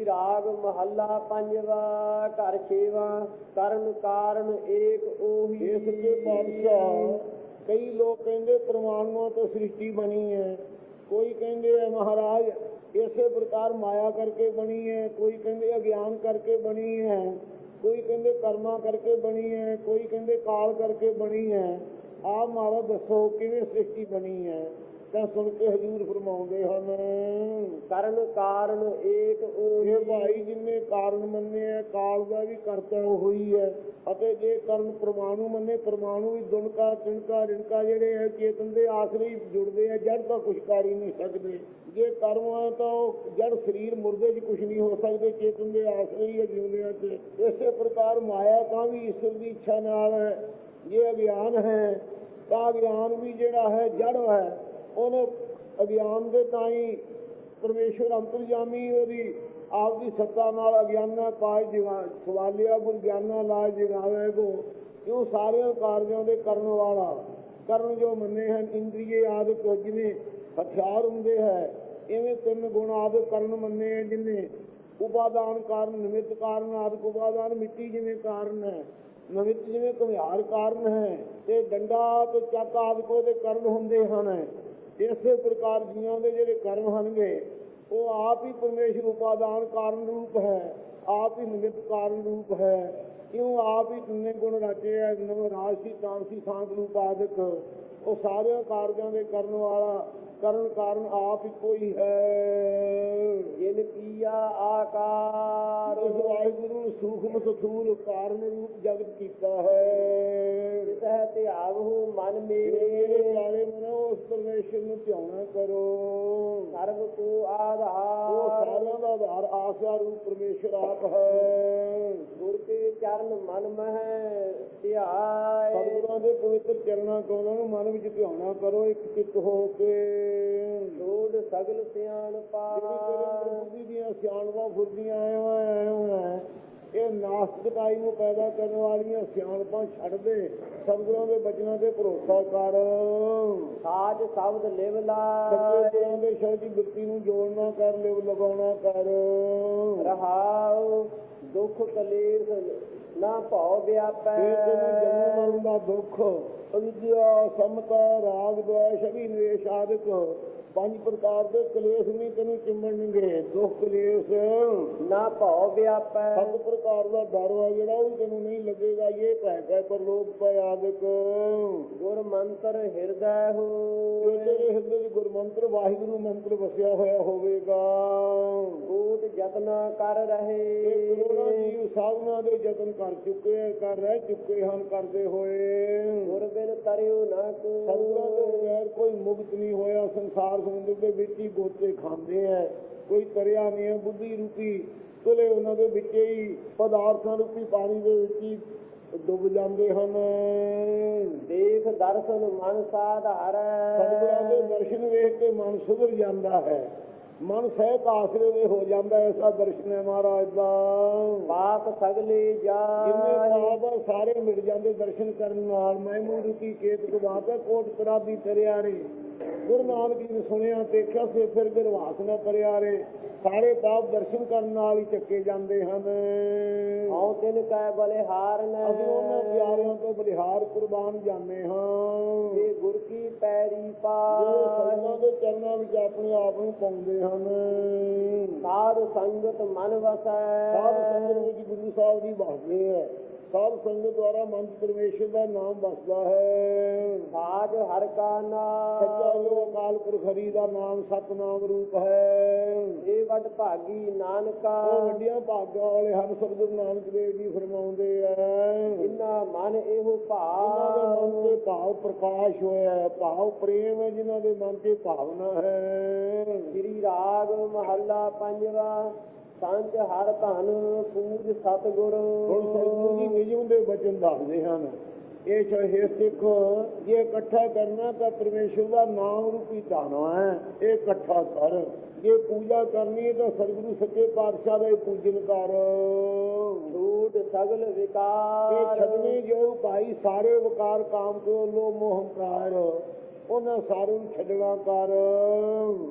ਸ੍ਰੀ ਰਾਗ ਮਹੱਲਾ ਪੰਜਵਾ ਘਰ ਛੇਵਾ, ਕਰਨ ਕਾਰਨ ਏਕ ਉਹੀ। ਇਹ ਸੱਚੇ ਪਾਤਸ਼ਾਹ, ਕਈ ਲੋਕ ਕਹਿੰਦੇ ਪ੍ਰਮਾਣੂਆਂ ਤੋਂ ਸ੍ਰਿਸ਼ਟੀ ਬਣੀ ਹੈ। ਕੋਈ ਕਹਿੰਦੇ ਹੈ ਮਹਾਰਾਜ, ਇਸੇ ਪ੍ਰਕਾਰ ਮਾਇਆ ਕਰਕੇ ਬਣੀ ਹੈ। ਕੋਈ ਕਹਿੰਦੇ ਅਗਿਆਨ ਕਰਕੇ ਬਣੀ ਹੈ। ਕੋਈ ਕਹਿੰਦੇ ਕਰਮਾ ਕਰਕੇ ਬਣੀ ਹੈ। ਕੋਈ ਕਹਿੰਦੇ ਕਾਲ ਕਰਕੇ ਬਣੀ ਹੈ। ਆਪ ਮਹਾਰਾਜ ਦੱਸੋ, ਕਿਵੇਂ ਸ੍ਰਿਸ਼ਟੀ ਬਣੀ ਹੈ? ਤਾਂ ਸੁਣ ਕੇ ਹਜੂਰ ਫਰਮਾਉਂਦੇ ਹਨ। ਕਰਨ ਕਾਰਨ ਏਕ ਉਹੀ। ਭਾਈ ਜਿਨੇ ਕਾਰਨ ਮੰਨਿਆ ਕਾਲ ਦਾ ਵੀ ਕਰਤਾ ਹੋਈ ਹੈ। ਅਤੇ ਜੇ ਕਰਨ ਪ੍ਰਮਾਣੂ ਮੰਨੇ ਪ੍ਰਮਾਣੂ ਵੀ ਦੁਨਕਾ ਤਿਣਕਾ ਰਿਣਕਾ ਜਿਹੜੇ ਹੈ ਚੇਤਨ ਦੇ ਆਸਰੇ ਹੀ ਜੁੜਦੇ ਆ ਜੜ ਤਾਂ ਕੁਛ ਕਰ ਹੀ ਨਹੀਂ ਸਕਦੇ। ਜੇ ਕਰਮ ਆ ਤਾਂ ਉਹ ਜੜ ਸਰੀਰ ਮੁਰਦੇ 'ਚ ਕੁਛ ਨਹੀਂ ਹੋ ਸਕਦੇ ਚੇਤਨ ਦੇ ਹੀ ਹੈ ਜਿਉਂਦਿਆਂ 'ਚ। ਇਸੇ ਪ੍ਰਕਾਰ ਮਾਇਆ ਤਾਂ ਵੀ ਈਸ਼ਵਰ ਦੀ ਇੱਛਾ ਨਾਲ ਹੈ। ਇਹ ਅਗਿਆਨ ਹੈ ਤਾਂ ਅਗਿਆਨ ਵੀ ਜਿਹੜਾ ਹੈ ਜੜ ਹੈ। ਉਹਨੇ ਅਗਿਆਨ ਦੇ ਤਾਈ ਪਰਮੇਸ਼ਵਰ ਅੰਤਰਜਾਮੀ ਉਹਦੀ ਆਪ ਦੀ ਸੱਤਾ ਨਾਲ ਅਗਿਆਨਾ ਪਾਜ ਜਗਾ ਸਵਾਲਿਆ ਗੁਰ ਗਿਆਨਾ ਲਾਜ, ਜਗਾਵੇ ਕੋ ਕਿਉਂ ਸਾਰਿਆਂ ਕਾਰਜਾਂ ਦੇ ਕਰਨ ਵਾਲਾ। ਕਰਨ ਜੋ ਮੰਨੇ ਹਨ, ਇੰਦਰੀਏ ਆਦਿ ਕੋ ਜਿਵੇਂ ਹਥਿਆਰ ਹੁੰਦੇ ਹੈ, ਇਵੇਂ ਤਿੰਨ ਗੁਣ ਆਦਿ ਕਰਨ ਮੰਨੇ ਹੈ, ਜਿਨੇ ਉਪਾਦਾਨ ਕਾਰਨ, ਨਿਮਿਤ ਕਾਰਨ ਆਦਿ ਉਪਾਦਾਨ, ਮਿੱਟੀ ਜਿਵੇਂ ਕਾਰਨ ਹੈ, ਨਿਮਿਤ ਜਿਵੇਂ ਘੁਮਿਆਰ ਕਾਰਨ ਹੈ, ਤੇ ਡੰਡਾ ਤੇ ਚੱਕ ਆਦਿ ਕੋ ਦੇ ਕਰਨ ਹੁੰਦੇ ਹਨ। ਇਸੇ ਪ੍ਰਕਾਰ ਜੀਆਂ ਦੇ ਜਿਹੜੇ ਕਰਮ ਹਨਗੇ ਉਹ ਆਪ ਹੀ ਪਰਮੇਸ਼ਰ ਉਪਾਦਾਨ ਕਾਰਨ ਰੂਪ ਹੈ ਆਪ ਹੀ ਨਿਮਿਤ ਕਾਰਨ ਰੂਪ ਹੈ। ਕਿਉਂ ਆਪ ਹੀ ਤਿੰਨੇ ਗੁਣ ਰਚੇ ਹੈ ਨਵ ਰਾਸ਼ੀ ਤਾਂਸੀ ਸਾਂਤ ਰੂਪ ਆਦਿਕ। ਉਹ ਸਾਰਿਆਂ ਕਾਰਜਾਂ ਦੇ ਕਰਨ ਵਾਲਾ ਕਰਨ ਕਾਰਨ ਆਪ ਹੀ ਕੋਈ ਹੈ। ਜਿਨ ਕੀਆ ਆਕਾਰ। ਇਸ ਵਾਹਿਗੁਰੂ ਨੇ ਸੂਖਮ ਸਥੂਲ ਕਾਰਨ ਰੂਪ ਜਗਤ ਕੀਤਾ ਹੈ। ਸਹਿ ਧਿਆਵਹੁ ਮਨ ਮੇਰੇ। ਮੇਰੇ ਪਿਆਰੇ ਮਨੋ ਉਸ ਪਰਮੇਸ਼ਰ ਨੂੰ ਧਿਆਉਣਾ ਕਰੋ। ਸਰਬ ਕੋ ਉਹ ਆਧਾਰ ਸਾਰਿਆਂ ਦਾ ਆਧਾਰ ਆਸਿਆ ਰੂਪ ਪਰਮੇਸ਼ਰ ਆਪ ਹੈ। ਗੁਰ ਕੇ ਚਰਨ ਮਨ ਮਹਿ ਧਿਆਏ। ਸਤਿਗੁਰਾਂ ਦੇ ਪਵਿੱਤਰ ਚਰਨਾਂ ਤੋਂ ਉਹਨਾਂ ਨੂੰ ਮਨ ਵਿੱਚ ਧਿਆਉਣਾ ਕਰੋ ਇੱਕ ਚਿੱਤ ਹੋ ਕੇ। ਲੋੜ ਸਗਲ ਸਿਆਣ ਜਿਹੜੀ ਤੇਰੇ ਬੁੱਧੀ ਦੀਆਂ ਸਿਆਣਵਾਂ ਫੁਰਦੀਆਂ ਆਇਆ ਆਇਆ ਇਹ ਨਾਸਤਿਕਤਾਈ ਨੂੰ ਪੈਦਾ ਕਰਨ ਵਾਲੀਆਂ ਸਿਆਣਪਾਂ ਛੱਡ ਦੇ ਸਤਿਗੁਰਾਂ ਦੇ ਬਚਨਾਂ ਤੇ ਭਰੋਸਾ ਕਰ। ਸਾਜ ਸ਼ਬਦ ਲਿਵ ਸੱਚੇ ਲਾਏ ਗੁਰਾਂ ਦੇ ਸ਼ਬਦ ਦੀ ਬਿਰਤੀ ਨੂੰ ਜੋੜਨਾ ਕਰ ਲਿਵ ਲਗਾਉਣਾ ਕਰ। ਰਹਾਉ ਦੁਖ ਕਲੇਸ਼ ਨਾ ਭਉ ਵਿਆਪੈ। ਇਹ ਤੈਨੂੰ ਜਨਮ ਮਰਨ ਦਾ ਦੁੱਖ ਅਵਿਦਿਆ ਸਮਤਾ ਰਾਗ ਦ્વੈਸ਼ ਅਭੀ ਨਿਵੇਸ਼ ਆਦਿਕ। ਪੰਜ ਪ੍ਰਕਾਰ ਦੇ ਕਲੇਸ਼ ਨਹੀਂ ਤੈਨੂੰ ਚਿੰਬੜਨਗੇ ਦੁੱਖ ਕਲੇਸ਼। ਨਾ ਭਉ ਵਿਆਪੈ। ਸੱਤ ਪ੍ਰਕਾਰ ਦਾ ਡਰ ਹੈ ਜਿਹੜਾ ਉਹ ਤੈਨੂੰ ਨਹੀਂ ਲੱਗੇਗਾ। ਇਹ ਭੈ ਕੈ ਪਰ ਲੋਕ ਪੈ ਆਦਿਕ। ਗੁਰ ਮੰਤਰ ਹਿਰਦੈ ਇਹ ਹੋਏ ਤੇਰੇ ਹਿਰਦੇ 'ਚ ਗੁਰਮੰਤਰ ਵਾਹਿਗੁਰੂ ਮੰਤਰ ਵਸਿਆ ਹੋਇਆ ਹੋਵੇਗਾ। ਕੂਟ ਯਤਨਾ ਕਰ ਇਹ ਕਰੋਨਾ ਰਹੇ ਜੀਵ ਸਾਧਨਾ ਦੇ ਯਤਨ ਕਰ ਚੁੱਕੇ ਹੈ, ਕਰ ਰਹਿ ਚੁੱਕੇ ਹਨ ਕਰਦੇ ਹੋਏ। ਗੁਰ ਬਿਨ ਤਰਿਉ ਨਾ ਸਤਿਗੁਰਾਂ ਤੋਂ ਕੋ ਬਗੈਰ ਕੋਈ ਮੁਕਤ ਨਹੀਂ ਹੋਇਆ ਸੰਸਾਰ ਸਮੁੰਦਰ ਦੇ ਵਿੱਚ ਹੀ ਗੋਤੇ ਖਾਂਦੇ ਐ ਕੋਈ ਤਰਿਆ ਨਹੀਂ ਹੈ ਬੁੱਧੀ ਰੂਪੀ ਤੁਲੇ ਉਹਨਾਂ ਦੇ ਵਿੱਚ ਹੀ ਪਦਾਰਥਾਂ ਰੂਪੀ ਪਾਣੀ ਦੇ ਵਿੱਚ ਹੀ ਡੁੱਬ ਜਾਂਦੇ ਹਨ। ਦੇਖ ਦਰਸ਼ਨ ਮਨ ਸਤਿਗੁਰਾਂ ਦੇ ਸਾਧਾਰੈ ਦਰਸ਼ਨ ਵੇਖ ਕੇ ਮਨ ਸੁਧਰ ਜਾਂਦਾ ਹੈ। ਮਨ ਸਹਿਤ ਆਸਰੇ ਦੇ ਹੋ ਜਾਂਦਾ ਹੈ, ਐਸਾ ਦਰਸ਼ਨ ਹੈ ਮਹਾਰਾਜ ਦਾ। ਪਾਪ ਸਗਲੇ ਜਾਏ। ਪਾਪ ਆ, ਸਾਰੇ ਮਿਟ ਜਾਂਦੇ ਦਰਸ਼ਨ ਕਰਨ ਨਾਲ। ਮਹਿਮੂਦ ਕੀ ਕੇਤ ਗਵਾਤਾ ਕੋਟ ਕਰਾਦੀ ਤਰਿਆਰੇ ਗੁਰੂ ਨਾਨਕ ਜੀ ਨੇ ਸੁਣਿਆ ਦੇਖਿਆ ਸੇ ਫਿਰ ਗਰਵਾਸ ਨਾ ਤਰਿਆਰੇ ਸਾਰੇ ਪਾਪ ਦਰਸ਼ਨ ਕਰਨ ਨਾਲ ਹੀ ਚੱਕੇ ਜਾਂਦੇ ਹਨ। ਹਉ ਤਿਨ ਕੈ ਬਲਿਹਾਰਨ ਅਸੀਂ ਉਹਨਾਂ ਪਿਆਰਿਆਂ ਤੋਂ ਬਲਿਹਾਰ ਕੁਰਬਾਨ ਜਾਂਦੇ ਹਾਂ। ਜੇ ਗੁਰ ਕੀ ਪੈਰੀ ਪਾਏ ਸੰਤਾਂ ਦੇ ਚਰਨਾਂ ਵਿੱਚ ਆਪਣੇ ਆਪ ਨੂੰ ਪਾਉਂਦੇ ਹਨ। ਸਾਧ ਸੰਗਤ ਮਨ ਵਸੈ। ਸਾਧ ਸੰਗਤ ਵਿੱਚ ਗੁਰੂ ਸਾਹਿਬ ਦੀ ਵਸਦੇ ਹੈ। ਸਾਧ ਸੰਗਤ ਦੁਆਰਾ ਮਨ ਪਰਮੇਸ਼ਰ ਦਾ ਨਾਮ ਵਸਦਾ ਹੈ। ਸਾਜ ਹਰ ਕਾ ਸੱਚਾ ਜੋ ਨਾਮ ਅਕਾਲ ਪੁਰਖ ਹਰੀ ਦਾ ਨਾਮ ਸਤਨਾਮ ਰੂਪ ਹੈ। ਇਹ ਵੱਡ ਭਾਗੀ ਨਾਨਕਾ। ਉਹ ਵੱਡੀਆਂ ਭਾਗਾਂ ਵਾਲੇ ਹਨ ਸਤਿਗੁਰੂ ਨਾਨਕ ਦੇਵ ਜੀ ਫਰਮਾਉਂਦੇ ਆ। ਜਿਨਾ ਮਨ ਇਹੋ ਜਿਨ੍ਹਾਂ ਦੇ ਮਨ ਭਾਵ ਤੇ ਭਾਵ ਪ੍ਰਕਾਸ਼ ਹੋਇਆ ਹੈ ਭਾਵ ਪ੍ਰੇਮ ਹੈ ਜਿਨ੍ਹਾਂ ਦੇ ਮਨ ਤੇ ਭਾਵਨਾ ਹੈ। ਸ੍ਰੀ ਰਾਗ ਮਹੱਲਾ ਪੰਜਵਾ। ਸੰਚ ਹਰ ਧਨ ਪੂਜ ਸਤਗੁਰ। ਹੁਣ ਸਤਿਗੁਰੂ ਜੀ ਨਿਯਮ ਦੇ ਬਚਨ ਦੱਸਦੇ ਹਨ। ਇਹ ਚਾਹੇ ਸਿੱਖ ਜੇ ਇਕੱਠਾ ਕਰਨਾ ਤਾਂ ਪਰਮੇਸ਼ਰ ਦਾ ਨਾਮ ਰੂਪੀ ਧਾਨਾ ਹੈ। ਇਹ ਇਕੱਠਾ ਕਰ। ਜੇ ਪੂਜਾ ਕਰਨੀ ਹੈ ਤਾਂ ਸਤਿਗੁਰੂ ਸੱਚੇ ਪਾਤਸ਼ਾਹ ਦਾ ਪੂਜਨ ਕਰ। ਛੂਟ ਸਗਲ ਵਿਕਾਰ। ਛੱਡਣੇ ਜੋ ਭਾਈ ਸਾਰੇ ਵਕਾਰ ਕਾਮ ਕੋ ਲੋ ਮੋਹ ਹੰਕਾਰ ਉਹਨਾਂ ਸਾਰਿਆਂ ਨੂੰ ਛੱਡਣਾ ਕਰ।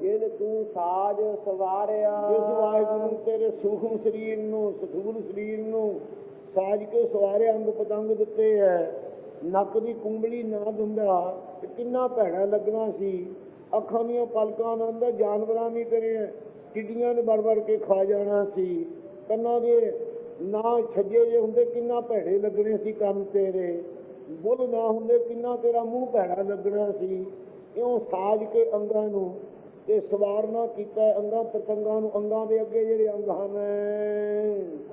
ਜਿਨ ਤੂੰ ਸਾਜ ਸਵਾਰਿਆ। ਜਿਸ ਵਾਹਿਗੁਰੂ ਤੇਰੇ ਸੂਖਮ ਸਰੀਰ ਨੂੰ, ਸਥੂਲ ਸਰੀਰ ਨੂੰ ਸਾਜ ਕੇ ਸਵਾਰੇ ਅੰਗ ਪਤੰਗ ਦਿੱਤੇ ਹੈ ਨੱਕ ਦੀ ਕੁੰਬਲੀ ਨਾ ਦਿੰਦਾ ਤੇ ਕਿੰਨਾ ਭੈੜਾ ਲੱਗਣਾ ਸੀ। ਅੱਖਾਂ ਦੀਆਂ ਪਲਕਾਂ ਨਾਲ ਅੰਦਰ ਜਾਨਵਰਾਂ ਨਹੀਂ ਤੇਰੇ ਚਿੜੀਆਂ ਨੇ ਵੜ ਵੜ ਕੇ ਖਾ ਜਾਣਾ ਸੀ। ਕੰਨਾਂ ਦੇ ਨਾ ਛੱਜੇ ਜੇ ਹੁੰਦੇ, ਕਿੰਨਾ ਭੈੜੇ ਲੱਗਣੇ ਸੀ ਕੰਨ ਤੇਰੇ। ਬੁੱਲ ਨਾ ਹੁੰਦੇ ਕਿੰਨਾ ਤੇਰਾ ਮੂੰਹ ਭੈੜਾ ਲੱਗਣਾ ਸੀ। ਇਉਂ ਸਾਜ ਕੇ ਅੰਗਾਂ ਨੂੰ ਤੇ ਸਵਾਰਨਾ ਕੀਤਾ ਹੈ ਅੰਗਾਂ ਪ੍ਰਤੰਗਾਂ ਨੂੰ ਅੰਗਾਂ ਦੇ ਅੱਗੇ ਜਿਹੜੇ ਅੰਗ ਹਨ।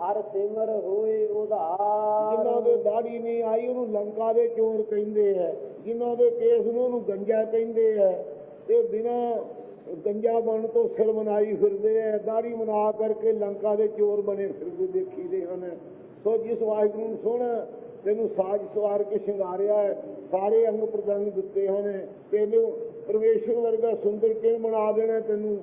ਹਰ ਸਿਮਰ ਹੋਏ ਉਧਾਰ। ਜਿਨ੍ਹਾਂ ਦੇ ਦਾੜੀ ਨਹੀਂ ਆਈ ਉਹਨੂੰ ਲੰਕਾ ਦੇ ਚੋਰ ਕਹਿੰਦੇ ਐ ਜਿਨ੍ਹਾਂ ਦੇ ਕੇਸ ਨੂੰ ਉਹਨੂੰ ਗੰਜਾ ਕਹਿੰਦੇ ਐ ਤੇ ਬਿਨਾ ਗੰਜਾ ਬਣ ਤੋਂ ਸਿਰ ਮਨਾਈ ਫਿਰਦੇ ਐ ਦਾੜੀ ਮਨਾ ਕਰਕੇ ਲੰਕਾ ਦੇ ਚੋਰ ਬਣੇ ਫਿਰਦੇ ਦੇਖੀਦੇ ਹਨ। ਸੋ ਜਿਸ ਵਾਹਿਗੁਰੂ ਨੂੰ ਸੋਹਣਾ ਤੈਨੂੰ ਸਾਜ ਸਵਾਰ ਕੇ ਸ਼ਿੰਗਾਰਿਆ ਹੈ। ਸਾਰੇ ਅੰਗ ਪ੍ਰਤੰਗ ਦਿੱਤੇ ਹਨ ਤੈਨੂੰ ਪਰਮੇਸ਼ਰ ਵਰਗਾ ਸੁੰਦਰ ਕਿਵੇਂ ਬਣਾ ਦੇਣਾ ਤੈਨੂੰ?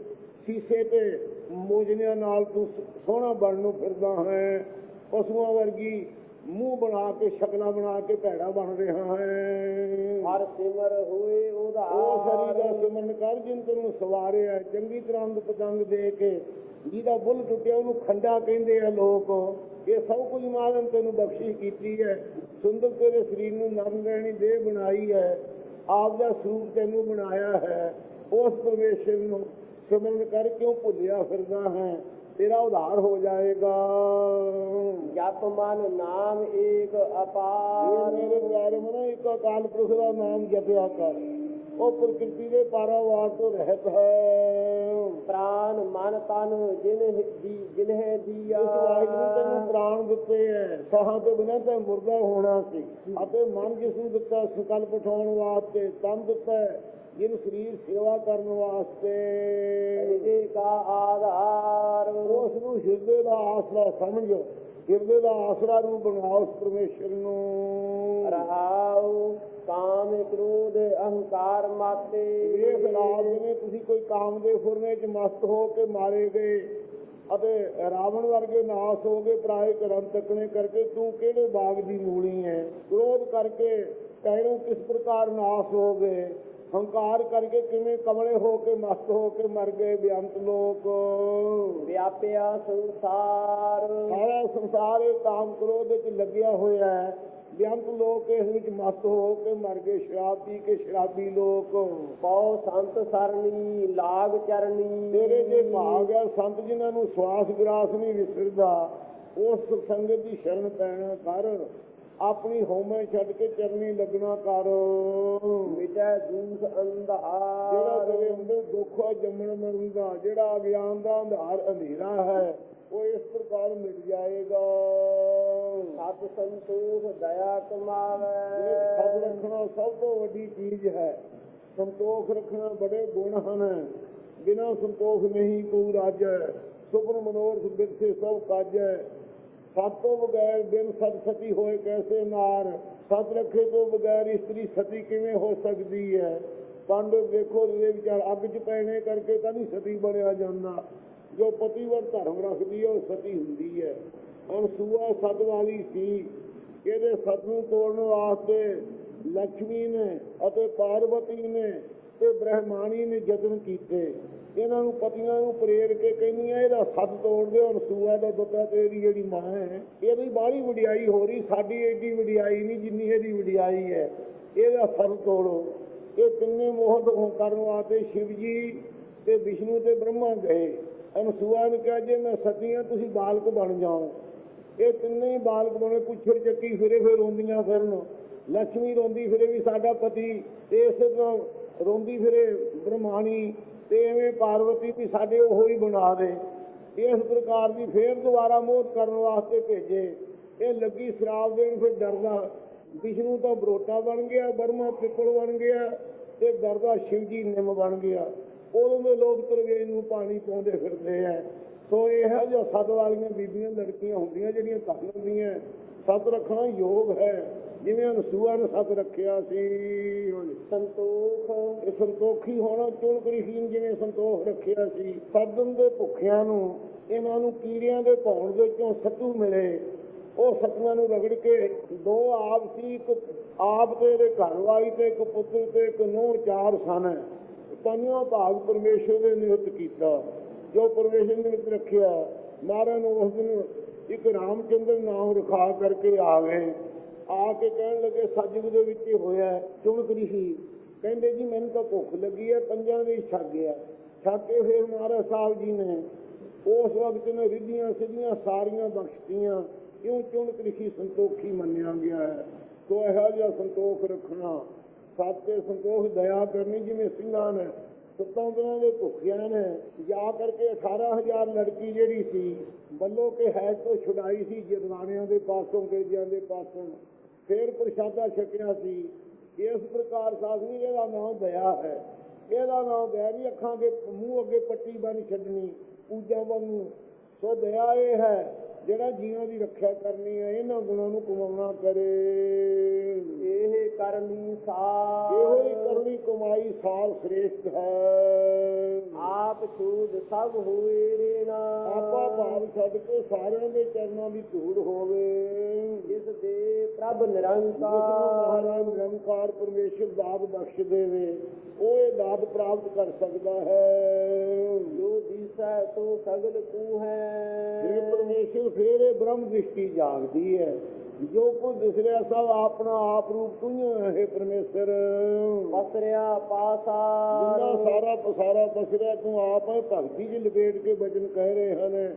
ਸੀਸੇ ਤੇ ਮੋਜਨਿਆਂ ਨਾਲ ਤੂੰ ਸੋਹਣਾ ਬਣਨ ਨੂੰ ਫਿਰਦਾ ਹੈ। ਪਸ਼ੂਆਂ ਵਰਗੀ ਮੂੰਹ ਬਣਾ ਕੇ, ਸ਼ਕਲਾਂ ਬਣਾ ਕੇ ਭੈੜਾ ਬਣ ਰਿਹਾ ਹੈ। ਹਰ ਸਿਮਰ ਹੋਏ ਉਹ ਦਾ ਸਿਮਰਨ ਕਰ ਜਿਨ ਤੈਨੂੰ ਸਵਾਰਿਆ ਚੰਗੀ ਤਰ੍ਹਾਂ ਅੰਗ ਪਤੰਗ ਦੇ ਕੇ ਜਿਹਦਾ ਬੁੱਲ ਟੁੱਟਿਆ ਉਹਨੂੰ ਖੰਡਾ ਕਹਿੰਦੇ ਆ ਲੋਕ। ਇਹ ਸਭ ਕੁਝ ਮਾਲਨ ਤੈਨੂੰ ਬਖਸ਼ਿਸ਼ ਕੀਤੀ ਹੈ। ਸੁੰਦਰ ਤੇਰੇ ਸਰੀਰ ਨੂੰ ਨਰਮ ਰਹਿਣੀ ਦੇਹ ਬਣਾਈ ਹੈ। ਆਪ ਦਾ ਸਰੂਪ ਤੈਨੂੰ ਬਣਾਇਆ ਹੈ। ਉਸ ਪਰਮੇਸ਼ਰ ਨੂੰ ਸਿਮਰਨ ਕਰ ਕਿਉਂ ਭੁੱਲਿਆ ਫਿਰਦਾ ਹੈ? ਤੇਰਾ ਉਧਾਰ ਹੋ ਜਾਏਗਾ। ਜਪ ਮਨ ਨਾਮ ਏਕ ਅਪਾਰ। ਮੇਰੇ ਪਿਆਰੇ ਮਨੋ ਇੱਕ ਅਕਾਲ ਪੁਰਖ ਦਾ ਨਾਮ ਜਪਿਆ ਕਰ। ਉਹ ਪ੍ਰਕਿਰਤੀ ਦੇ ਪਾਰਾਵਾਰ ਤੋਂ ਰਹਿਤ ਹੈ। ਪ੍ਰਾਨ ਮਨ ਤਨ ਜਿਨ ਦੀ ਜਿਨਹਿ ਦੀਆ ਇਸ ਵਾਹਿਗੁਰੂ ਤੈਨੂੰ ਪ੍ਰਾਣ ਦਿੱਤੇ ਐ। ਸਾਹਾਂ ਤੋਂ ਬਿਨਾਂ ਤਾਂ ਮੁਰਦਾ ਹੋਣਾ ਸੀ। ਅਤੇ ਮਨ ਜਿਸ ਨੂੰ ਦਿੱਤਾ ਸੰਕਲਪ ਉਠਾਉਣ ਵਾਸਤੇ ਤਨ ਦਿੱਤਾ ਹੈ, ਜਿਹਨੂੰ ਸਰੀਰ ਸੇਵਾ ਕਰਨ ਵਾਸਤੇ। ਏਕਾ ਆਧਾਰ। ਉਸ ਨੂੰ ਹਿਰਦੇ ਦਾ ਆਸਰਾ ਸਮਝ। ਹਿਰਦੇ ਦਾ ਆਸਰਾ ਨੂੰ ਬਣਾਓ ਉਸ ਪਰਮੇਸ਼ਰ ਨੂੰ। ਰਹਾਉ ਕਾਮ ਕ੍ਰੋਧ ਅਹੰਕਾਰ ਮਾਤੇ। ਇਹ ਰਾਜ ਜਿਵੇਂ ਤੁਸੀਂ ਕੋਈ ਕਾਮ ਦੇ ਫੁਰਨੇ 'ਚ ਮਸਤ ਹੋ ਕੇ ਮਾਰੇ ਗਏ ਅਤੇ ਰਾਵਣ ਵਰਗੇ ਨਾਸ ਹੋ ਗਏ ਪਰਾਏ ਕਰਮ ਤੱਕਣੇ ਕਰਕੇ ਤੂੰ ਕਿਹੜੇ ਬਾਗ ਦੀ ਮੂਲੀ ਹੈ ਕ੍ਰੋਧ ਕਰਕੇ ਕਹਿਣੋਂ ਕਿਸ ਪ੍ਰਕਾਰ ਨਾਸ ਹੋ ਗਏ? ਹੰਕਾਰ ਕਰਕੇ ਕਿਵੇਂ ਕਮਲੇ ਹੋ ਕੇ ਮਸਤ ਹੋ ਕੇ ਮਰ ਗਏ ਬੇਅੰਤ ਲੋਕ? ਵਿਆਪਿਆ ਸੰਸਾਰ। ਸਾਰਾ ਸੰਸਾਰ ਇਹ ਕਾਮ ਕ੍ਰੋਧ ਵਿੱਚ ਲੱਗਿਆ ਹੋਇਆ ਹੈ ਬੇਅੰਤ ਲੋਕ ਇਸ ਵਿੱਚ ਮਸਤ ਹੋ ਕੇ ਮਰ ਗਏ ਸ਼ਰਾਬ ਪੀ ਕੇ ਸ਼ਰਾਬੀ ਲੋਕ। ਪਉ ਸੰਤ ਸਰਣੀ ਲਾਗ ਚਰਣੀ। ਤੇਰੇ ਜੇ ਭਾਗ ਹੈ ਸੰਤ ਜਿਨ੍ਹਾਂ ਨੂੰ ਸਵਾਸ ਗਰਾਸ ਨਹੀਂ ਵਿਸਰਦਾ ਉਸ ਸੰਗਤ ਦੀ ਸ਼ਰਨ ਪੈਣਾ ਕਰ। ਆਪਣੀ ਹਉਮੈ ਛੱਡ ਕੇ ਚਰਨੀ ਲੱਗਣਾ ਕਰ। ਮਿਟੈ ਜਿਹੜਾ ਅੰਧਾਰ। ਤੇਰੇ ਅੰਦਰ ਦੁੱਖ ਹੈ ਜੰਮਣ ਮਰਨ ਦਾ ਜਿਹੜਾ ਅਗਿਆਨ ਦਾ ਅੰਧਾਰ ਅੰਧੇਰਾ ਹੈ ਉਹ ਇਸ ਪ੍ਰਕਾਰ ਮਿਟ ਜਾਏਗਾ। ਸਤ ਸੰਤੋਖ ਦਇਆ ਇਹ ਸਭ ਰੱਖਣਾ ਸਭ ਤੋਂ ਵੱਡੀ ਚੀਜ਼ ਹੈ। ਸੰਤੋਖ ਰੱਖਣਾ ਬੜੇ ਗੁਣ ਹਨ। ਬਿਨਾਂ ਸੰਤੋਖ ਨਹੀਂ ਕੋਈ ਰਾਜ ਹੈ। ਸੁਪਨ ਮਨੋਰਥ ਬਿਰਸੇ ਸਭ ਕਾਜ ਹੈ। ਸਤ ਤੋਂ ਬਗੈਰ ਬਿਨ ਸਤ ਸਤੀ ਹੋਏ ਕੈਸੇ ਨਾਰ? ਸਤ ਰੱਖੇ ਤੋਂ ਬਗੈਰ ਇਸਤਰੀ ਸਤੀ ਕਿਵੇਂ ਹੋ ਸਕਦੀ ਹੈ? ਪਾਂਡਵ ਦੇਖੋ ਦੇ ਵਿਚਾਰ। ਅੱਗ 'ਚ ਪੈਣੇ ਕਰਕੇ ਤਾਂ ਨਹੀਂ ਸਤੀ ਬਣਿਆ ਜਾਂਦਾ। ਜੋ ਪਤੀਵਰ ਧਰਮ ਰੱਖਦੀ ਹੈ, ਉਹ ਸਤੀ ਹੁੰਦੀ ਹੈ। ਅਨਸੂਆ ਸਤ ਵਾਲੀ ਸੀ। ਇਹਦੇ ਸਤ ਨੂੰ ਤੋੜਨ ਵਾਸਤੇ ਲక్ష్ਮੀ ਨੇ ਅਤੇ ਪਾਰਵਤੀ ਨੇ ਤੇ ਬ੍ਰਹਮਾਣੀ ਨੇ ਯਤਨ ਕੀਤੇ। ਇਹਨਾਂ ਨੂੰ ਪਤੀਆਂ ਨੂੰ ਪ੍ਰੇਰ ਕੇ ਕਹਿੰਦੀਆਂ ਇਹਦਾ ਸੱਤ ਤੋੜ ਦਿਓ ਅਨਸੂਆ ਦਾ ਦੁੱਤਾ ਤੇਰੀ ਜਿਹੜੀ ਮਾਂ ਹੈ ਇਹਦੀ ਬਾਹਲੀ ਵਡਿਆਈ ਹੋ ਰਹੀ, ਸਾਡੀ ਏਡੀ ਵਡਿਆਈ ਨਹੀਂ ਜਿੰਨੀ ਇਹਦੀ ਵਡਿਆਈ ਹੈ। ਇਹਦਾ ਸੱਤ ਤੋੜੋ। ਇਹ ਤਿੰਨੇ ਮੋਹਤ ਕਰਨ ਵਾਸਤੇ ਸ਼ਿਵ ਜੀ ਤੇ ਵਿਸ਼ਨੂੰ ਤੇ ਬ੍ਰਹਮਾ ਗਏ। ਅਨਸੂਆ ਨੂੰ ਕਿਹਾ, ਜੇ ਮੈਂ ਸਤੀਆਂ ਤੁਸੀਂ ਬਾਲਕ ਬਣ ਜਾਓ। ਇਹ ਤਿੰਨੇ ਹੀ ਬਾਲਕ ਬਣੇ, ਪੁੱਛੜ ਚੱਕੀ ਫਿਰੇ, ਫਿਰ ਰੋਂਦੀਆਂ ਫਿਰਨ। ਲక్ష్ਮੀ ਰੋਂਦੀ ਫਿਰੇ ਵੀ ਸਾਡਾ ਪਤੀ ਤੇ ਇਸੇ ਤਰ੍ਹਾਂ ਰੋਂਦੀ ਫਿਰੇ ਬ੍ਰਹਮਾਣੀ, ਤੇ ਐਵੇਂ ਪਾਰਵਤੀ ਵੀ ਸਾਡੇ ਉਹ ਹੀ ਬਣਾ ਦੇ। ਇਸ ਪ੍ਰਕਾਰ ਦੀ ਫੇਰ ਦੁਬਾਰਾ ਮੋਹਤ ਕਰਨ ਵਾਸਤੇ ਭੇਜੇ। ਇਹ ਲੱਗੀ ਸ਼ਰਾਬ ਦੇਣ, ਫਿਰ ਡਰਦਾ। ਵਿਸ਼ਨੂੰ ਤਾਂ ਬਰੋਟਾ ਬਣ ਗਿਆ, ਬਰਮਾ ਪਿੱਪਲ ਬਣ ਗਿਆ, ਤੇ ਡਰਦਾ ਸ਼ਿਵਜੀ ਨਿੰਮ ਬਣ ਗਿਆ। ਉਦੋਂ ਦੇ ਲੋਕ ਤਰਵੇਜ ਨੂੰ ਪਾਣੀ ਪਾਉਂਦੇ ਫਿਰਦੇ ਆ। ਸੋ ਇਹੋ ਜਿਹਾ ਸੱਤ ਵਾਲੀਆਂ ਬੀਬੀਆਂ ਲੜਕੀਆਂ ਹੁੰਦੀਆਂ ਜਿਹੜੀਆਂ ਕਰ ਲੈਂਦੀਆਂ ਸੱਤ ਰੱਖਣਾ ਯੋਗ ਹੈ। ਜਿਵੇਂ ਅਨਸੂਆ ਨੇ ਸੱਤ ਰੱਖਿਆ ਸੀ। ਸੰਤੋਖ। ਇਹ ਸੰਤੋਖੀ ਹੋਣਾ ਚੁਣ ਕਰੀਹੀਨ ਜਿਵੇਂ ਸੰਤੋਖ ਰੱਖਿਆ ਸੀ। ਸੱਦਨ ਦੇ ਭੁੱਖਿਆਂ ਨੂੰ ਇਹਨਾਂ ਨੂੰ ਕੀੜਿਆਂ ਦੇ ਭੌਣ ਦੇ ਚੋਂ ਸੱਤੂ ਮਿਲੇ। ਉਹ ਸੱਤੂਆਂ ਨੂੰ ਰਗੜ ਕੇ ਦੋ ਆਪ ਸੀ ਇੱਕ ਆਪ ਤੇ ਇਹਦੇ ਘਰ ਵਾਲੀ ਤੇ ਇੱਕ ਪੁੱਤਰ ਤੇ ਇੱਕ ਨੂੰਹ ਚਾਰ ਸਨ। ਪੰਜਵਾਂ ਭਾਗ ਪਰਮੇਸ਼ਰ ਦੇ ਨਿਯੁਕਤ ਕੀਤਾ। ਜੋ ਪਰਮੇਸ਼ਰ ਨੇ ਵਿੱਚ ਰੱਖਿਆ ਮਹਾਰਾਜ ਨੂੰ ਉਸ ਦਿਨ ਇੱਕ ਰਾਮਚੰਦਰ ਨਾਮ ਰਖਾ ਕਰਕੇ ਆ ਗਏ। ਆ ਕੇ ਕਹਿਣ ਲੱਗੇ ਸਤਿਯੁਗ ਦੇ ਵਿੱਚ ਹੀ ਹੋਇਆ ਚੁਣਕ ਰਿਸ਼ੀ ਕਹਿੰਦੇ ਜੀ, ਮੈਨੂੰ ਤਾਂ ਭੁੱਖ ਲੱਗੀ ਹੈ, ਪੰਜਾਂ ਦੇ ਛੱਕ ਗਿਆ ਛੱਕ ਕੇ ਫਿਰ ਮਹਾਰਾਜ ਸਾਹਿਬ ਜੀ ਨੇ ਉਸ ਵਕਤ ਨੇ ਰਿੱਧੀਆਂ ਸਿੱਧੀਆਂ ਸਾਰੀਆਂ ਬਖਸ਼ਤੀਆਂ, ਕਿਉਂ ਚੁਣਕ ਰਿਸ਼ੀ ਸੰਤੋਖੀ ਮੰਨਿਆ ਗਿਆ ਹੈ? ਸੋ ਇਹੋ ਜਿਹਾ ਸੰਤੋਖ ਰੱਖਣਾ। ਸਾਤੇ ਸੰਤੋਖ, ਦਇਆ ਕਰਨੀ ਜਿਵੇਂ ਸਿੰਘਾਂ ਨੇ ਸੱਤਾਂ ਦਿਨਾਂ ਦੇ ਭੁੱਖਿਆਂ ਨੇ, ਜਾ ਕਰਕੇ 18000 ਲੜਕੀ ਜਿਹੜੀ ਸੀ ਬੱਲੋ ਕੇ ਹੈਜ ਤੋਂ ਛੁਡਾਈ ਸੀ ਜਰਦਾਨਿਆਂ ਦੇ ਪਾਸੋਂ ਅੰਗਰੇਜ਼ਾਂ ਦੇ ਪਾਸੋਂ। ਫੇਰ ਪ੍ਰਸ਼ਾਦਾ ਛਕਿਆ ਸੀ। ਇਸ ਪ੍ਰਕਾਰ ਸਾਧਨੀ ਇਹਦਾ ਨਾਮ ਦਇਆ ਹੈ। ਇਹਦਾ ਨਾਮ ਦਇਆ ਨਹੀਂ ਅੱਖਾਂ ਦੇ ਮੂੰਹ ਅੱਗੇ ਪੱਟੀ ਬਣ ਛੱਡਣੀ, ਪੂਜਾ ਵਾਂਗੂ ਸੋ ਦਇਆ ਇਹ ਹੈ, ਜਿਹੜਾ ਜੀਵਾਂ ਦੀ ਰੱਖਿਆ ਕਰਨੀ ਹੈ, ਇਹਨਾਂ ਗੁਣਾਂ ਨੂੰ ਕਮਾਉਣਾ ਕਰੇ। ਇਹ ਕਰਨੀ ਸਾਰ। ਇਹੋ ਹੀ ਕਰਨੀ ਕਮਾਈ ਸਾਲ ਸ੍ਰੇਸ਼ਟ ਹੈ। ਆਪ ਛੂਦ ਸਭ ਹੋਏ ਰੇਣਾ ਆਪਾ ਭਾਵ ਛੱਡ ਕੇ ਸਾਰਿਆਂ ਦੇ ਚਰਨਾਂ ਦੀ ਧੂੜ ਹੋਵੇ। ਜਿਸ ਦੇ ਪ੍ਰਭ ਨਿਰੰਕਾਰ। ਮਹਾਰਾਜ ਨਿਰੰਕਾਰ ਪਰਮੇਸ਼ਰ ਦਾਤ ਬਖਸ਼ ਦੇਵੇ ਉਹ ਇਹ ਦਾਤ ਪ੍ਰਾਪਤ ਕਰ ਸਕਦਾ ਹੈ। ਜੋ ਦੀਸੈ ਸੋ ਸਗਲ ਕੂ ਜੇ ਹੈ ਪਰਮੇਸ਼ਰ ਫੇਰ ਇਹ ਬ੍ਰਹਮ ਦ੍ਰਿਸ਼ਟੀ ਜਾਗਦੀ ਹੈ। ਜੋ ਕੁਝ ਦਿਸ ਰਿਹਾ ਸਭ ਆਪਣਾ ਆਪ ਰੂਪ ਤੂੰ ਹੀ ਪਰਮੇਸ਼ਰ। ਪਸਰਿਆ ਪਾਸਾ। ਜਿੰਨਾ ਸਾਰਾ ਪਸਾਰਾ ਪਸਰਿਆ ਤੂੰ ਆਪ ਹੈ ਭਗਤੀ ਚ ਲਪੇਟ ਕੇ ਬਚਨ ਕਹਿ ਰਹੇ ਹਨ।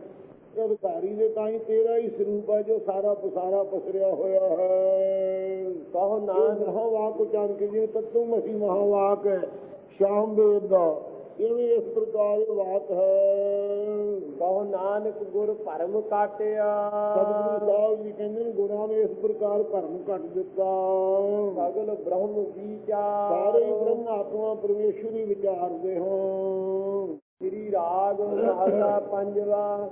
ਅਧਿਕਾਰੀ ਦੇ ਤਾਂ ਹੀ ਤੇਰਾ ਹੀ ਸਰੂਪ ਹੈ ਜੋ ਸਾਰਾ ਪਸਾਰਾ ਪਸਰਿਆ ਹੋਇਆ ਹੈ। ਕਹੋ ਨਾਮ ਨਾਨਕ। ਮਹਾਵਾਕ ਉਚਾਰਨ ਕੇ ਜਿਵੇਂ ਤਤੂ ਮਸੀ ਮਹਾਵਾਕ ਹੈ ਸ਼ਾਮ ਵੇਦ ਦਾ। ਇਵੇਂ ਇਸ ਪ੍ਰਕਾਰ ਬਾਤ ਹੈ। ਕਹੋ ਨਾਨਕ ਗੁਰ ਭਰਮ ਕਾਟਿਆ। ਸਤਿਗੁਰੂ ਸਾਹਿਬ ਜੀ ਕਹਿੰਦੇ ਨੇ ਗੁਰਾਂ ਨੇ ਇਸ ਪ੍ਰਕਾਰ ਭਰਮ ਕੱਟ ਦਿੱਤਾ। ਸਗਲ ਬ੍ਰਹਮ ਵਿਚਾਰ ਸਾਰੇ ਬ੍ਰਹਮ ਆਤਮਾ ਪਰਮੇਸ਼ਵਰ ਹੀ ਵਿਚਾਰਦੇ ਹਾਂ। ਸ੍ਰੀ ਰਾਗ ਮਹਲਾ ਪੰਜਵਾ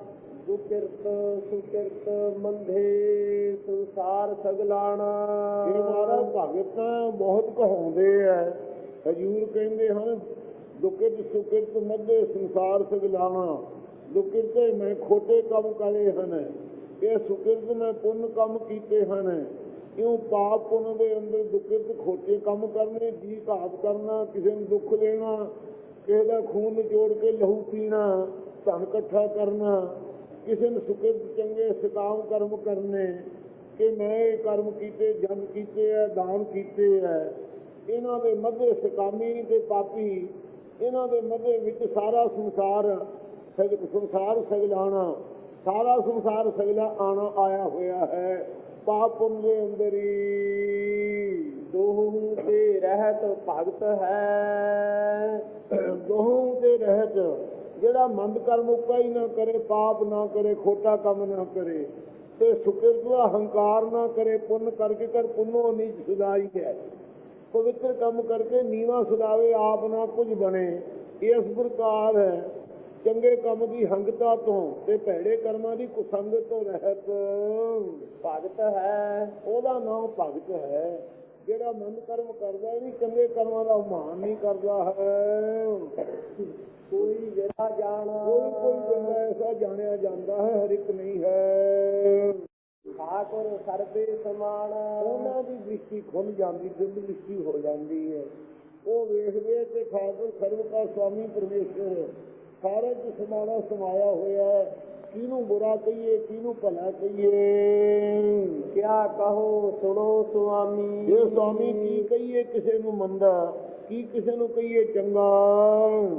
ਦੁਕਿਰਤ ਸੁਕਿਰਤ ਮੰਧੇ ਸੰਸਾਰ ਸਗਲਾਣਾ। ਇਹ ਮਹਾਰਾਜ ਭਗਤ ਬਹੁਤ ਕਹਾਉਂਦੇ ਆ। ਹਜੂਰ ਕਹਿੰਦੇ ਹਨ ਦੁਕਿਤ ਸੁਕਿਤ ਮੱਧੇ ਸੰਸਾਰ ਸਗਲਾਣਾ ਦੁਕਿਤ ਮੈਂ ਖੋਟੇ ਕੰਮ ਕਰੇ ਹਨ। ਇਹ ਸੁਕਿਰਤ ਮੈਂ ਪੁੰਨ ਕੰਮ ਕੀਤੇ ਹਨ। ਕਿਉਂ ਪਾਪ ਪੁੰਨ ਦੇ ਅੰਦਰ ਦੁਕਿਤ ਖੋਟੇ ਕੰਮ ਕਰਨੇ? ਜੀ ਘਾਤ ਕਰਨਾ, ਕਿਸੇ ਨੂੰ ਦੁੱਖ ਦੇਣਾ, ਕਿਸੇ ਦਾ ਖੂਨ ਨਿਚੋੜ ਕੇ ਲਹੂ ਪੀਣਾ, ਧਨ ਇਕੱਠਾ ਕਰਨਾ, ਕਿਸੇ ਨੂੰ ਸੁਕਿਰਤ ਚੰਗੇ ਸਕਾਮ ਕਰਮ ਕਰਨੇ, ਕਿ ਮੈਂ ਇਹ ਕਰਮ ਕੀਤੇ, ਜਨ ਕੀਤੇ ਐ ਦਾਨ ਕੀਤੇ ਐ ਇਹਨਾਂ ਦੇ ਮੱਧੇ ਸਕਾਮੀ ਤੇ ਪਾਪੀ ਇਹਨਾਂ ਦੇ ਮੱਧੇ ਵਿੱਚ ਸਾਰਾ ਸੰਸਾਰ ਸੰਸਾਰ ਸਗਲਾਣਾ ਸਾਰਾ ਸੰਸਾਰ ਸਗਲਾ ਆਣਾ ਆਇਆ ਹੋਇਆ ਹੈ। ਪਾਪ ਪੁੰਨ ਦੇ ਅੰਦਰ ਹੀ ਦੋਹੂ ਤੇ ਰਹਿਤ ਭਗਤ ਹੈ। ਦੋਹਾਂ ਦੇ ਰਹਿਤ ਜਿਹੜਾ ਮੰਦ ਕਰਮ ਉਕਾ ਹੀ ਨਾ ਕਰੇ, ਪਾਪ ਨਾ ਕਰੇ, ਖੋਟਾ ਕੰਮ ਨਾ ਕਰੇ, ਤੇ ਸੁਕਿਰਤ ਹੰਕਾਰ ਨਾ ਕਰੇ, ਪੁੰਨ ਕਰਕੇ ਕਰ ਪੁੰਨੋ ਨੀਚ ਸੁਦਾਈ ਹੈ। ਪਵਿੱਤਰ ਕੰਮ ਕਰਕੇ ਨੀਵਾ ਸੁਦਾਵੇ ਆਪ ਨਾ ਕੁਝ ਬਣੇ। ਇਸ ਪ੍ਰਕਾਰ ਹੈ। ਚੰਗੇ ਕੰਮ ਦੀ ਹੰਗਤਾ ਤੋਂ ਤੇ ਭੈੜੇ ਕਰਮਾਂ ਦੀ ਕੁਸੰਗਤ ਤੋਂ ਰਹਿਤ। ਭਗਤ ਹੈ। ਉਹਦਾ ਨਾਮ ਭਗਤ ਹੈ। ਜਿਹੜਾ ਮੰਦ ਕਰਮ ਕਰਦਾ ਹੈ ਨਹੀਂ ਚੰਗੇ ਕਰਮਾਂ ਦਾ ਮਾਨ ਨਹੀਂ ਕਰਦਾ ਹੈ। ਕੋਈ ਵਿਰਾ ਜਾਣਾ। ਕੋਈ ਕੋਈ ਬੰਦਾ ਐਸਾ ਜਾਣਿਆ ਜਾਂਦਾ ਹੈ ਹਰ ਇੱਕ ਨਹੀਂ ਹੈ। ਠਾਕੁਰ ਸਰਬੇ ਸਮਾਨ। ਉਹਨਾਂ ਦੀ ਦ੍ਰਿਸ਼ਟੀ ਖੁੱਲ ਜਾਂਦੀ, ਦਿਲ ਦ੍ਰਿਸ਼ਟੀ ਹੋ ਜਾਂਦੀ ਹੈ। ਉਹ ਵੇਖਦੇ ਕਿ ਠਾਕੁਰ ਸਰਬ ਦਾ ਸੁਆਮੀ ਪਰਮੇਸ਼ਰ ਹੈ ਸਾਰੇ ਚ ਸਮਾਇਆ ਹੋਇਆ ਹੈ। ਕਿਹਨੂੰ ਬੁਰਾ ਕਹੀਏ, ਕਿਹਨੂੰ ਭਲਾ ਕਹੀਏ? ਕਿਆ ਕਹੋ, ਸੁਣੋ ਸੁਆਮੀ। ਜੇ ਸੁਆਮੀ ਕੀ ਕਹੀਏ, ਕਿਸੇ ਨੂੰ ਮੰਦਾ। ਕੀ ਕਿਸੇ ਨੂੰ ਕਹੀਏ ਚੰਗਾ?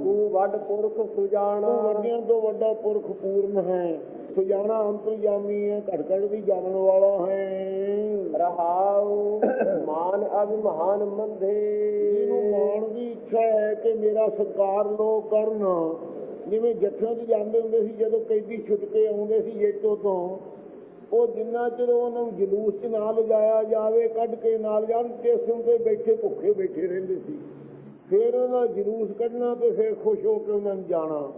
ਤੂੰ ਵੱਡ ਪੁਰਖ ਸੁਜਾਣਾ। ਵੱਡਿਆਂ ਤੋਂ ਵੱਡਾ ਪੁਰਖ ਪੂਰਨ ਹੈ। ਸੁਜਾਣਾ ਅੰਤਰਜਾਮੀ ਹੈ ਘੜ ਘੜ ਵੀ ਜਾਣਨ ਵਾਲਾ ਹੈ। ਰਹਾਉ ਮਾਨ ਅਭਿਮਾਨ ਮੰਧੇ ਜਿਹਨੂੰ ਮਾਣ ਦੀ ਇੱਛਾ ਹੈ ਕਿ ਮੇਰਾ ਸਤਕਾਰ ਲੋਕ ਕਰਨ। ਜਿਵੇਂ ਜੱਥਿਆਂ 'ਚ ਜਾਂਦੇ ਹੁੰਦੇ ਸੀ ਜਦੋਂ ਕੈਦੀ ਛੁੱਟ ਕੇ ਆਉਂਦੇ ਸੀ ਜੇਤੋ ਤੋਂ ਉਹ ਜਿੰਨਾ ਚਿਰ ਉਹਨਾਂ ਨੂੰ ਜਲੂਸ 'ਚ ਨਾ ਲਿਜਾਇਆ ਜਾਵੇ ਕੱਢ ਕੇ ਨਾਲ ਜਾਣ ਤੇ ਬੈਠੇ ਭੁੱਖੇ ਬੈਠੇ ਰਹਿੰਦੇ ਸੀ। ਫਿਰ ਉਹਨਾਂ ਦਾ ਜਲੂਸ ਕੱਢਣਾ ਤੇ ਫਿਰ ਖੁਸ਼ ਹੋ ਕੇ ਉਹਨਾਂ ਨੂੰ ਜਾਣਾ।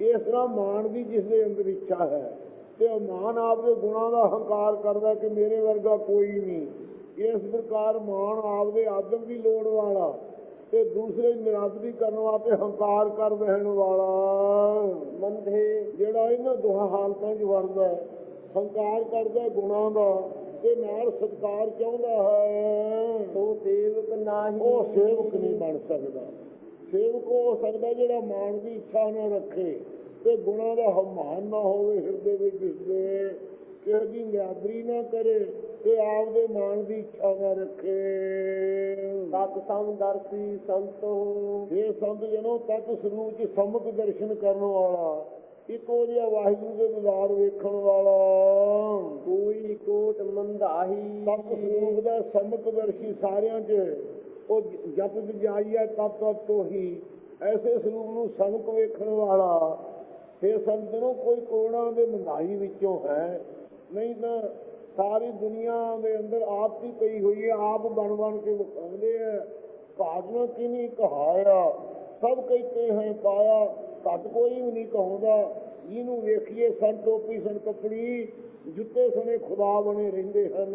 ਇਸ ਤਰ੍ਹਾਂ ਮਾਣ ਦੀ ਜਿਸ ਦੇ ਅੰਦਰ ਇੱਛਾ ਹੈ। ਤੇ ਉਹ ਮਾਣ ਆਪਦੇ ਗੁਣਾਂ ਦਾ ਹੰਕਾਰ ਕਰਦਾ ਕਿ ਮੇਰੇ ਵਰਗਾ ਕੋਈ ਨਹੀਂ। ਇਸ ਪ੍ਰਕਾਰ ਮਾਣ ਆਪਦੇ ਆਦਮ ਦੀ ਲੋੜ ਵਾਲਾ ਤੇ ਦੂਸਰੇ ਨਿਰਾਦਰੀ ਕਰਨ ਵਾਸਤੇ ਹੰਕਾਰ ਕਰ ਬਹਿਣ ਵਾਲਾ। ਮੰਧੇ ਜਿਹੜਾ ਇਹਨਾਂ ਦੋਹਾਂ ਹਾਲਤਾਂ 'ਚ ਵਰਦਾ ਹੰਕਾਰ ਕਰਦਾ ਗੁਣਾਂ ਦਾ ਤੇ ਨਾਲ ਸਤਕਾਰ ਚਾਹੁੰਦਾ ਹੈ ਸੋ ਸੇਵਕ ਨਾਹੀ ਉਹ ਸੇਵਕ ਨਹੀਂ ਬਣ ਸਕਦਾ। ਸੇਵਕ ਉਹ ਹੋ ਸਕਦਾ ਜਿਹੜਾ ਮਾਣ ਦੀ ਇੱਛਾ ਨਾ ਰੱਖੇ ਤੇ ਗੁਣਾ ਦਾ ਹਮਾਨ ਨਾ ਹੋਵੇ ਹਿਰਦੇ ਵਿੱਚ ਦਿਸਦੇ ਕਿਸੇ ਦੀ ਨਿਆਦਰੀ ਨਾ ਕਰੇ ਤੇ ਆਪਦੇ ਮਾਨ ਦੀ ਇੱਛਾ ਨਾ ਰੱਖੇ। ਸਤ ਸਮਦਰਸੀ ਸੰਤੋ। ਇਹ ਸੰਤ ਜਨੋ ਤਤ ਸਰੂਪ ਚ ਸਮਕ ਦਰਸ਼ਨ ਕਰਨ ਵਾਲਾ। ਇੱਕੋ ਜਿਹਾ ਵਾਹਿਗੁਰੂ ਦੇ ਦਿਦਾਰ ਵੇਖਣ ਵਾਲਾ। ਕੋਈ ਕੋਟ ਮੰਦਾਹੀ ਤਤ ਸਰੂਪ ਦਾ ਸਮਕ ਦਰਸ਼ੀ ਸਾਰਿਆਂ 'ਚ। ਉਹ ਜਪ ਜਾਈਆ ਤਪ ਤਪ ਤੋਂ ਐਸੇ ਸਰੂਪ ਨੂੰ ਸਮਕ ਵੇਖਣ ਵਾਲਾ। ਫਿਰ ਸੰਤ ਕੋਈ ਕੋਣਾ ਦੇ ਮੰਦਾਈ ਵਿੱਚੋਂ ਹੈ। ਨਹੀਂ ਤਾਂ ਸਾਰੀ ਦੁਨੀਆ ਦੇ ਅੰਦਰ ਆਪ ਹੀ ਪਈ ਹੋਈ ਹੈ ਆਪ ਬਣ ਬਣ ਕੇ ਵਿਖਾਉਂਦੇ ਆ। ਭਾਗਨਾ ਕਿਨੀ ਕਹਾਇਆ ਸਭ ਕਹਿੰਦੇ ਹੈ ਪਾਇਆ। ਘੱਟ ਕੋਈ ਵੀ ਨਹੀਂ ਕਹਾਉਂਦਾ। ਜਿਹਨੂੰ ਵੇਖੀਏ ਸਨ ਟੋਪੀ ਸਨ ਕੱਪੜੀ ਜੁੱਤੇ ਸਣੇ ਖੁਦਾ ਬਣੇ ਰਹਿੰਦੇ ਹਨ।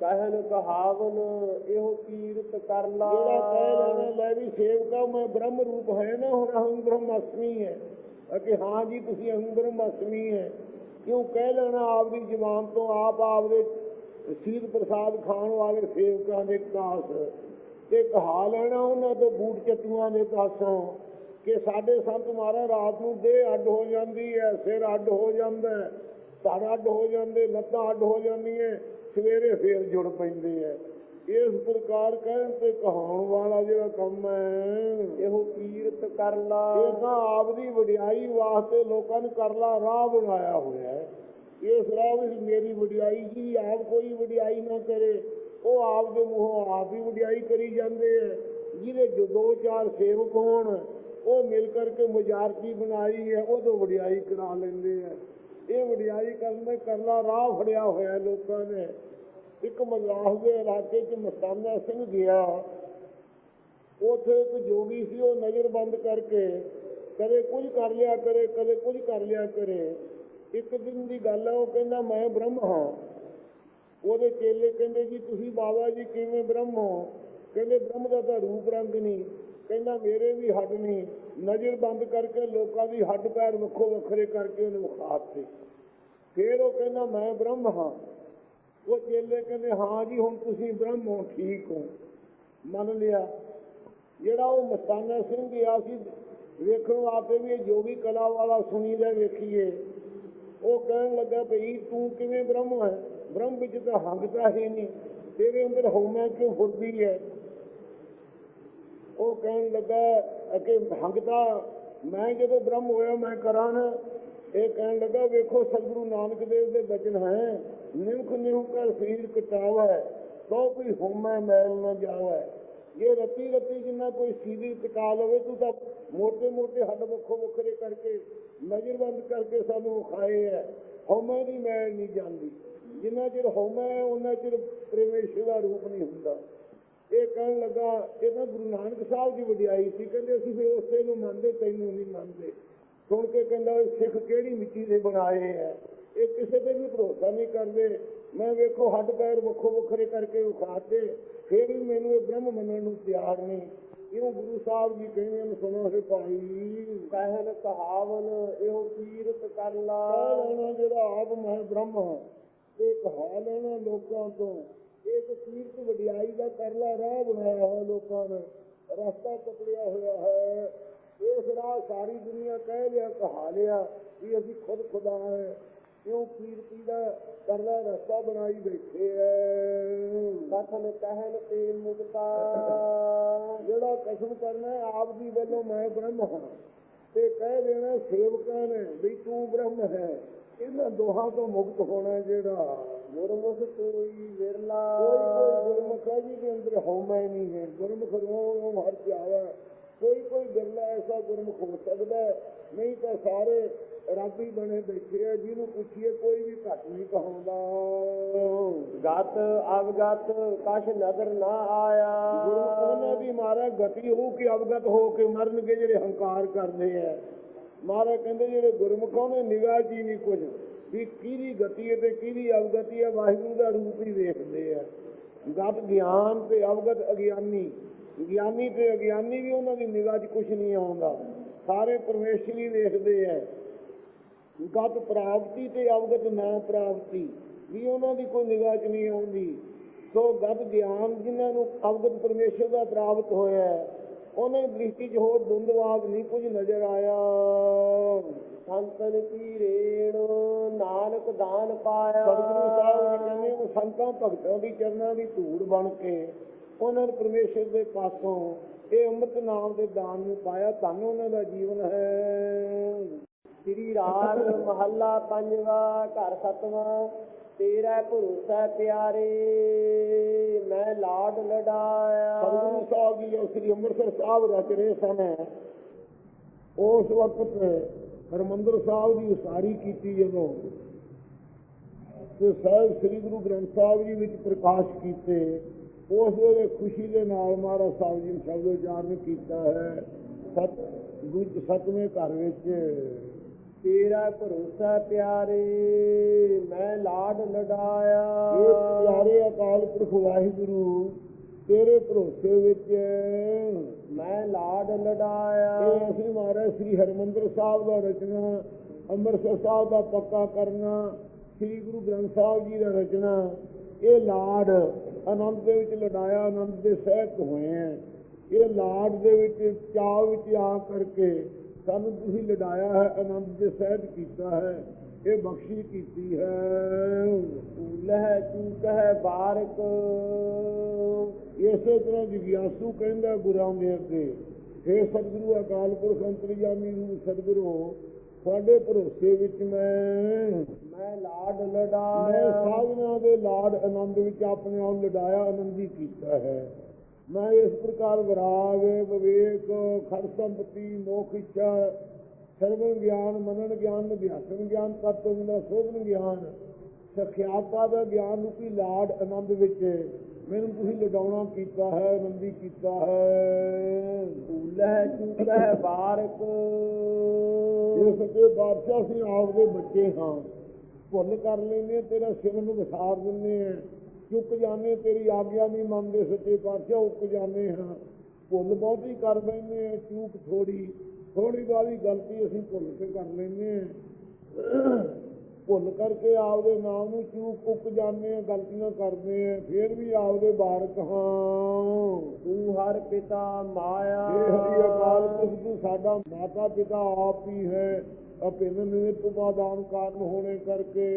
ਕਹਿਨ ਕਹਾਵਨ ਇਹੋ ਕੀਰਤ ਕਰ ਲਾ। ਜਿਹੜਾ ਕਹਿ ਲੈਣਾ ਲੈ ਵੀ ਸੇਵਕਾ ਮੈਂ ਬ੍ਰਹਮ ਰੂਪ ਹੈ ਨਾ ਹੁਣ ਅਹੰ ਬ੍ਰਹਮਾਸਮੀ ਹੈ। ਅਕੇ ਹਾਂ ਜੀ ਤੁਸੀਂ ਅਹੰ ਬ੍ਰਹਮਾਸਮੀ ਹੈ। ਕਿਉਂ ਕਹਿ ਲੈਣਾ ਆਪਦੀ ਜ਼ੁਬਾਨ ਤੋਂ ਆਪ ਆਪਦੇ ਸੀਤ ਪ੍ਰਸਾਦ ਖਾਣ ਵਾਲੇ ਸੇਵਕਾਂ ਦੇ ਕਾਸ। ਤੇ ਕਹਾ ਲੈਣਾ ਉਹਨਾਂ ਤੋਂ ਬੂਟ ਚੱਟੂਆਂ ਦੇ ਪਾਸੋਂ ਕਿ ਸਾਡੇ ਸੰਤ ਮਾਰਾ ਰਾਤ ਨੂੰ ਦੇਹ ਅੱਡ ਹੋ ਜਾਂਦੀ ਹੈ ਸਿਰ ਅੱਡ ਹੋ ਜਾਂਦਾ ਹੈ ਧੜ ਅੱਡ ਹੋ ਜਾਂਦੇ ਲੱਤਾਂ ਅੱਡ ਹੋ ਜਾਂਦੀਆਂ ਸਵੇਰੇ ਫੇਰ ਜੁੜ ਪੈਂਦੇ ਆ ਇਸ ਪ੍ਰਕਾਰ ਕਹਿਣ ਤੇ ਕਹਾਉਣ ਵਾਲਾ ਜਿਹੜਾ ਕੰਮ ਹੈ ਇਹੋ ਕੀਰਤ ਕਰ ਲਾ। ਇਹ ਤਾਂ ਆਪਦੀ ਵਡਿਆਈ ਵਾਸਤੇ ਲੋਕਾਂ ਨੂੰ ਕਰਲਾ ਰਾਹ ਬਣਾਇਆ ਹੋਇਆ ਹੈ। ਇਸ ਰਾਹ ਵਿੱਚ ਮੇਰੀ ਵਡਿਆਈ ਜੀ ਆਪ ਕੋਈ ਵਡਿਆਈ ਨਾ ਕਰੇ ਉਹ ਆਪ ਦੇ ਮੂੰਹੋਂ ਆਪ ਹੀ ਵਡਿਆਈ ਕਰੀ ਜਾਂਦੇ ਆ ਜਿਹਦੇ ਜੋ ਦੋ ਚਾਰ ਸੇਵਕ ਹੋਣ ਉਹ ਮਿਲ ਕਰਕੇ ਮੁਜਾਰਤੀ ਬਣਾਈ ਹੈ, ਉਦੋਂ ਵਡਿਆਈ ਕਰਾ ਲੈਂਦੇ ਆ। ਇਹ ਵਡਿਆਈ ਕਰਨ ਦਾ ਕਰਲਾ ਰਾਹ ਫੜਿਆ ਹੋਇਆ ਲੋਕਾਂ ਨੇ। ਇੱਕ ਮਲਾਹ ਦੇ ਇਲਾਕੇ 'ਚ ਮਸਤਾਨਾ ਸਿੰਘ ਗਿਆ। ਉਥੇ ਇੱਕ ਜੋਗੀ ਸੀ, ਉਹ ਨਜ਼ਰਬੰਦ ਕਰਕੇ ਕਦੇ ਕੁਝ ਕਰ ਲਿਆ ਕਰੇ, ਕਦੇ ਕੁਝ ਕਰ ਲਿਆ ਕਰੇ। ਇੱਕ ਦਿਨ ਦੀ ਗੱਲ ਹੈ ਉਹ ਕਹਿੰਦਾ, ਮੈਂ ਬ੍ਰਹਮ ਹਾਂ। ਉਹਦੇ ਚੇਲੇ ਕਹਿੰਦੇ, ਜੀ, ਤੁਸੀਂ ਬਾਬਾ ਜੀ ਕਿਵੇਂ ਬ੍ਰਹਮ ਹੋ? ਕਹਿੰਦੇ, ਬ੍ਰਹਮ ਦਾ ਤਾਂ ਰੂਪ ਰੰਗ ਨਹੀਂ। ਕਹਿੰਦਾ ਮੇਰੇ ਵੀ ਹੱਡ ਨਹੀਂ। ਨਜ਼ਰ ਬੰਦ ਕਰਕੇ ਲੋਕਾਂ ਦੀ ਹੱਡ ਪੈਰ ਵੱਖੋ ਵੱਖਰੇ ਕਰਕੇ ਉਹਨੂੰ ਵਿਖਾਤੇ ਫਿਰ ਉਹ ਕਹਿੰਦਾ, ਮੈਂ ਬ੍ਰਹਮ ਹਾਂ। ਉਹ ਚੇਲੇ ਕਹਿੰਦੇ, ਹਾਂ ਜੀ, ਹੁਣ ਤੁਸੀਂ ਬ੍ਰਹਮ ਹੋ, ਠੀਕ ਹੋ। ਮੰਨ ਲਿਆ। ਜਿਹੜਾ ਉਹ ਮਸਤਾਨਾ ਸਿੰਘ ਗਿਆ ਸੀ ਵੇਖਣ ਵਾਸਤੇ ਵੀ ਇਹ ਜੋਗੀ ਕਲਾ ਵਾਲਾ ਸੁਣੀ ਸੁਣੀਦਾ ਵੇਖੀਏ, ਉਹ ਕਹਿਣ ਲੱਗਾ ਭਈ, ਤੂੰ ਕਿਵੇਂ ਬ੍ਰਹਮ ਹੈ? ਬ੍ਰਹਮ ਵਿੱਚ ਤਾਂ ਹੰਗਤਾ ਹੀ ਨਹੀਂ। ਤੇਰੇ ਅੰਦਰ ਹਉਮੈ ਕਿਉਂ ਫੁਰਦੀ ਹੈ? ਉਹ ਕਹਿਣ ਲੱਗਾ ਕਿ ਭੰਗਤਾ, ਮੈਂ ਜਦੋਂ ਬ੍ਰਹਮ ਹੋਇਆ, ਮੈਂ ਕਰਾਂ ਇਹ ਕਹਿਣ ਲੱਗਾ, ਵੇਖੋ, ਸਤਿਗੁਰੂ ਨਾਨਕ ਦੇਵ ਦੇ ਬਚਨ ਹੈ। ਨਿਮਖ ਨਿਮਖ ਕਰ ਸਰੀਰ ਕਟਾਵੇ ਤੋ ਕੋਈ ਹੋਮੈ ਮੈਲ ਨਾ ਜਾਵੇ। ਇਹ ਰਤੀ ਰਤੀ ਜਿੰਨਾ ਕੋਈ ਸੀਧੀ ਕਟਾ ਲਵੇ, ਤੂੰ ਤਾਂ ਮੋਟੇ ਮੋਟੇ ਹੱਡ ਵੱਖੋ ਵੱਖਰੇ ਕਰਕੇ, ਨਜ਼ਰਬੰਦ ਕਰਕੇ ਸਾਨੂੰ ਖਾਏ ਹੈ। ਹੋਮੈ ਦੀ ਮੈਲ ਨਹੀਂ ਜਾਂਦੀ। ਜਿੰਨਾ ਚਿਰ ਹੋਮੈ ਉਹਨਾਂ ਚਿਰ ਪਰਮੇਸ਼ਰ ਦਾ ਰੂਪ ਨਹੀਂ ਹੁੰਦਾ। ਇਹ ਕਹਿਣ ਲੱਗਾ ਇਹ ਤਾਂ ਗੁਰੂ ਨਾਨਕ ਸਾਹਿਬ ਦੀ ਵਡਿਆਈ ਸੀ। ਕਹਿੰਦੇ ਅਸੀਂ ਫਿਰ ਉਸੇ ਨੂੰ ਮੰਨਦੇ ਤੈਨੂੰ ਨਹੀਂ ਮੰਨਦੇ। ਸੁਣ ਕੇ ਕਹਿੰਦਾ ਇਹ ਸਿੱਖ ਕਿਹੜੀ ਮਿੱਟੀ ਦੇ ਬਣਾਏ ਹੈ ਇਹ ਕਿਸੇ ਤੇ ਵੀ ਭਰੋਸਾ ਨਹੀਂ ਕਰਦੇ। ਮੈਂ ਵੇਖੋ ਹੱਡ ਪੈਰ ਵੱਖੋ ਵੱਖਰੇ ਕਰਕੇ ਵਿਖਾਤੇ ਫਿਰ ਵੀ ਮੈਨੂੰ ਇਹ ਬ੍ਰਹਮ ਮੰਨਣ ਨੂੰ ਤਿਆਰ ਨਹੀਂ। ਕਿਉਂ ਗੁਰੂ ਸਾਹਿਬ ਜੀ ਕਹਿੰਦੇ ਨੇ ਸੁਣੋ ਹੈ ਭਾਈ। ਕਹਿਨ ਕਹਾਵਨ ਇਹੋ ਕੀਰਤ ਕਰ ਲਾ। ਜਿਹੜਾ ਆਪ ਮੈਂ ਬ੍ਰਹਮ ਹਾਂ। ਇਹ ਕਹਾ ਲੈਣਾ ਲੋਕਾਂ ਤੋਂ। ਇਹ ਤਾਂ ਕੀਰਤ ਵਡਿਆਈ ਦਾ ਕਰਲਾ ਰਾਹ ਬਣਾਇਆ ਹੋਇਆ ਲੋਕਾਂ ਨੇ ਰਸਤਾ ਪਕੜਿਆ ਹੋਇਆ ਹੈ। ਇਸ ਰਾਹ ਸਾਰੀ ਦੁਨੀਆ ਕਹਿ ਲਿਆ ਕਹਾ ਲਿਆ ਵੀ ਅਸੀਂ ਖੁਦ ਖੁਦਾ ਹੈ ਕਿਉਂ ਕੀਰਤੀ ਦਾ ਕਰਲਾ ਰਸਤਾ ਬਣਾਈ ਬੈਠੇ ਐ। ਕਥਨ ਕਹਿਨ ਤੇ ਮੁਕਤਾ ਜਿਹੜਾ ਕਸਮ ਕਰਨਾ ਹੈ ਆਪ ਦੀ ਵੱਲੋਂ ਮੈਂ ਬ੍ਰਹਮ ਹਾਂ। ਤੇ ਕਹਿ ਦੇਣਾ ਸੇਵਕਾਂ ਨੇ ਵੀ ਤੂੰ ਬ੍ਰਹਮ ਹੈ ਇਹਨਾਂ ਦੋਹਾਂ ਤੋਂ ਮੁਕਤ ਹੋਣਾ ਜਿਹੜਾ। ਗੁਰਮੁਖ ਕੋਈ ਵਿਰਲਾ। ਕੋਈ ਕੋਈ ਗੁਰਮੁਖ ਹੈ ਜਿਹਦੇ ਅੰਦਰ ਹਉਮੈ ਨਹੀਂ ਹੈ। ਗੁਰਮੁਖ ਰੋਮ ਹਰ ਪਿਆਵਾ ਕੋਈ ਕੋਈ ਬਿਰਲਾ ਐਸਾ ਗੁਰਮੁਖ ਹੋ ਸਕਦਾ ਨਹੀਂ ਤਾਂ ਸਾਰੇ ਰੱਬ ਹੀ ਬਣੇ ਬੈਠੇ ਆ। ਜਿਹਨੂੰ ਪੁੱਛੀਏ ਕੋਈ ਵੀ ਘੱਟ ਨਹੀਂ ਕਹਾਉਂਦਾ। ਗਤ ਅਵਗਤ ਕਛ ਨਦਰ ਨਾ ਆਇਆ। ਗੁਰਮੁਖ ਉਹਨਾਂ ਦੀ ਮਾਰਾ ਗਤੀ ਹੋ ਕੇ ਅਵਗਤ ਹੋ ਕੇ ਮਰਨਗੇ ਜਿਹੜੇ ਹੰਕਾਰ ਕਰਦੇ ਆ। ਮਾਰਾ ਕਹਿੰਦੇ ਜਿਹੜੇ ਗੁਰਮੁਖ ਉਹਨੇ ਨਿਗਾਹ ਜੀ ਨਹੀਂ ਕੁਝ। ਵੀ ਕਿਹਦੀ ਗਤੀ ਹੈ ਤੇ ਕਿਹਦੀ ਅਵਗਤੀ ਹੈ ਵਾਹਿਗੁਰੂ ਦਾ ਰੂਪ ਹੀ ਵੇਖਦੇ ਆ। ਗਤ ਗਿਆਨ ਤੇ ਅਵਗਤ ਅਗਿਆਨੀ ਗਿਆਨੀ ਤੇ ਅਗਿਆਨੀ ਵੀ ਉਹਨਾਂ ਦੀ ਨਿਗਾਹ 'ਚ ਕੁਝ ਨਹੀਂ ਆਉਂਦਾ। ਸਾਰੇ ਪਰਮੇਸ਼ਰ ਹੀ ਵੇਖਦੇ ਆ। ਗਤ ਪ੍ਰਾਪਤੀ ਤੇ ਅਵਗਤ ਨਾ ਪ੍ਰਾਪਤੀ ਵੀ ਉਹਨਾਂ ਦੀ ਕੋਈ ਨਿਗਾਹ 'ਚ ਨਹੀਂ ਆਉਂਦੀ। ਸੋ ਗਤ ਗਿਆਨ ਜਿਨ੍ਹਾਂ ਨੂੰ ਅਵਗਤ ਪਰਮੇਸ਼ਰ ਦਾ ਪ੍ਰਾਪਤ ਹੋਇਆ ਹੈ, ਉਹਨੇ ਦ੍ਰਿਸ਼ਟੀ 'ਚ ਹੋਰ ਦੁੰਦਵਾਦ ਨਹੀਂ ਕੁਝ ਨਜ਼ਰ ਆਇਆ। ਸੰਤਨ ਕੀ ਰੇਣ ਨਾਨਕ ਦਾਨ ਪਾਇਆ। ਸਤਿਗੁਰੂ ਸਾਹਿਬ ਕਹਿੰਦੇ ਉਹ ਸੰਤਾਂ ਭਗਤਾਂ ਦੀ ਚਰਨਾਂ ਦੀ ਧੂੜ ਬਣ ਕੇ ਉਹਨਾਂ ਨੇ ਪਰਮੇਸ਼ਰ ਦੇ ਪਾਸੋਂ ਇਹ ਅੰਮ੍ਰਿਤ ਨਾਮ ਦੇ ਦਾਨ ਨੂੰ ਪਾਇਆ। ਧੰਨ ਉਹਨਾਂ ਦਾ ਜੀਵਨ ਹੈ। ਸ੍ਰੀ ਰਾਗ ਮਹੱਲਾ ਪੰਜਵਾ ਘਰ ਸਤਵਾਂ ਤੇਰਾ ਭਰੋਸਾ ਪਿਆਰੇ। ਮੈਂ ਲਾਡ ਲਡਾਇਆ ਸਤਿਗੁਰੂ ਸਾਹਿਬ ਜੀ ਜੋ ਸ੍ਰੀ ਅੰਮ੍ਰਿਤਸਰ ਸਾਹਿਬ ਰਚ ਰਹੇ ਸਨ। ਉਸ ਵਕਤ ਹਰਮੰਦਰ ਸਾਹਿਬ ਦੀ ਉਸਾਰੀ ਕੀਤੀ ਜਦੋਂ ਤੇ ਸਾਹਿਬ ਸ੍ਰੀ ਗੁਰੂ ਗ੍ਰੰਥ ਸਾਹਿਬ ਜੀ ਵਿੱਚ ਪ੍ਰਕਾਸ਼ ਕੀਤੇ, ਉਸ ਵੇਲੇ ਖੁਸ਼ੀ ਦੇ ਨਾਲ ਮਹਾਰਾਜ ਸਾਹਿਬ ਜੀ ਨੇ ਸ਼ਬਦ ਉਚਾਰਨ ਕੀਤਾ ਹੈ। ਸਤ ਗੁਜ ਸਤਵੇਂ ਘਰ ਵਿੱਚ ਤੇਰਾ ਭਰੋਸਾ ਪਿਆਰੇ ਮੈਂ ਲਾਡ ਲਡਾਇਆ ਇਹ ਪਿਆਰੇ ਅਕਾਲ ਪੁਰਖ ਵਾਹਿਗੁਰੂ ਤੇਰੇ ਭਰੋਸੇ ਵਿੱਚ ਮੈਂ ਲਾਡ ਲਡਾਇਆ ਇਹ ਅਸੀਂ ਮਹਾਰਾਜ ਸ੍ਰੀ ਹਰਮੰਦਰ ਸਾਹਿਬ ਦਾ ਰਚਨਾ ਅੰਮ੍ਰਿਤਸਰ ਸਾਹਿਬ ਦਾ ਪੱਕਾ ਕਰਨਾ ਸ੍ਰੀ ਗੁਰੂ ਗ੍ਰੰਥ ਸਾਹਿਬ ਜੀ ਦਾ ਰਚਨਾ ਇਹ ਲਾਡ ਆਨੰਦ ਦੇ ਵਿੱਚ ਲਡਾਇਆ ਆਨੰਦ ਦੇ ਸਹਿਤ ਹੋਏ ਹੈ। ਇਹ ਲਾਡ ਦੇ ਵਿੱਚ ਚਾਅ ਵਿੱਚ ਆ ਕਰਕੇ ਸਾਨੂੰ ਤੁਸੀਂ ਲਡਾਇਆ ਹੈ ਆਨੰਦ ਦੇ ਸਹਿਤ ਕੀਤਾ ਹੈ ਇਹ ਬਖਸ਼ੀ ਕੀਤੀ ਹੈ। ਲਹਿ ਚੂਕ ਹੈ ਬਾਰਕ। ਇਸੇ ਤਰ੍ਹਾਂ ਜਗਿਆਸੂ ਕਹਿੰਦਾ ਗੁਰਾਂ ਦੇ ਅੱਗੇ हे ਸਤਿਗੁਰੂ ਅਕਾਲ ਪੁਰਖ ਅੰਤਰਯਾਮੀ ਰੂਪ ਸਤਿਗੁਰੂ ਤੁਹਾਡੇ ਭਰੋਸੇ ਵਿੱਚ ਮੈਂ ਮੈਂ ਲਾਡ ਮੈਂ ਲਡਾਇਆ ਸਾਧਨਾ ਦੇ ਲਾਡ ਆਨੰਦ ਵਿੱਚ ਆਪਣੇ ਆਪ ਲਡਾਇਆ ਆਨੰਦੀ ਕੀਤਾ ਹੈ। ਮੈਂ ਇਸ ਪ੍ਰਕਾਰ ਵਿਰਾਗ ਵਿਵੇਕ ਖੜ ਸੰਪਤੀ ਮੋਖ ਇੱਛਾ ਸਰਵਨ ਗਿਆਨ ਮਨਨ ਗਿਆਨ ਅਧਿਆਤਮ ਗਿਆਨ ਤਤਵ ਦਾ ਸੋਧਨ ਗਿਆਨ ਸਖਿਆਤਾ ਦਾ ਗਿਆਨ ਰੂਪੀ ਲਾਡ ਆਨੰਦ ਵਿੱਚ ਮੈਨੂੰ ਤੁਸੀਂ ਲਡਾਉਣਾ ਕੀਤਾ ਹੈ ਆਨੰਦੀ ਕੀਤਾ ਹੈ। ਲਹਿ ਚੂਕ ਹੈ ਬਾਰਕ। ਇਹ ਸੱਚੇ ਬਾਦਸ਼ਾਹ ਅਸੀਂ ਆਪ ਦੇ ਬੱਚੇ ਹਾਂ ਭੁੱਲ ਕਰ ਲੈਨੇ ਤੇਰਾ ਸਿਰ ਨੂੰ ਵਿਸਾਰ ਦਿੰਨੇ ਆ ਚੁੱਕ ਜਾਂਦੇ ਤੇਰੀ ਆਗਿਆ ਨਹੀਂ ਮੰਨਦੇ ਸੱਚੇ ਪਾਤਸ਼ਾਹ ਉੱਕ ਜਾਂਦੇ ਹਾਂ ਭੁੱਲ ਬਹੁਤੀ ਕਰ ਬੈਨੇ ਆ ਚੂਕ ਥੋੜੀ। ਥੋੜੀ ਬਾਦੀ ਗਲਤੀ ਅਸੀਂ ਭੁੱਲ ਕੇ ਕਰ ਲੈਨੇ ਆ। ਭੁੱਲ ਕਰਕੇ ਆਪਦੇ ਨਾਮ ਨੂੰ ਚੂਕ ਉੱਕ ਜਾਂਦੇ ਆ ਗਲਤੀਆਂ ਕਰਦੇ ਆ ਫੇਰ ਵੀ ਆਪਦੇ ਬਾਰਕ ਹਾਂ। ਤੂੰ ਹਰ ਪਿਤਾ ਮਾਇਆ। ਇਹ ਹਰੀ ਅਕਾਲ ਪੁਰਖ ਤੂੰ ਸਾਡਾ ਮਾਤਾ ਪਿਤਾ ਆਪ ਹੀ ਹੈ। ਅਪਿੰਨ ਨਿਮਿਤ ਉਪਾਦਾਨ ਕਾਰਨ ਹੋਣੇ ਕਰਕੇ।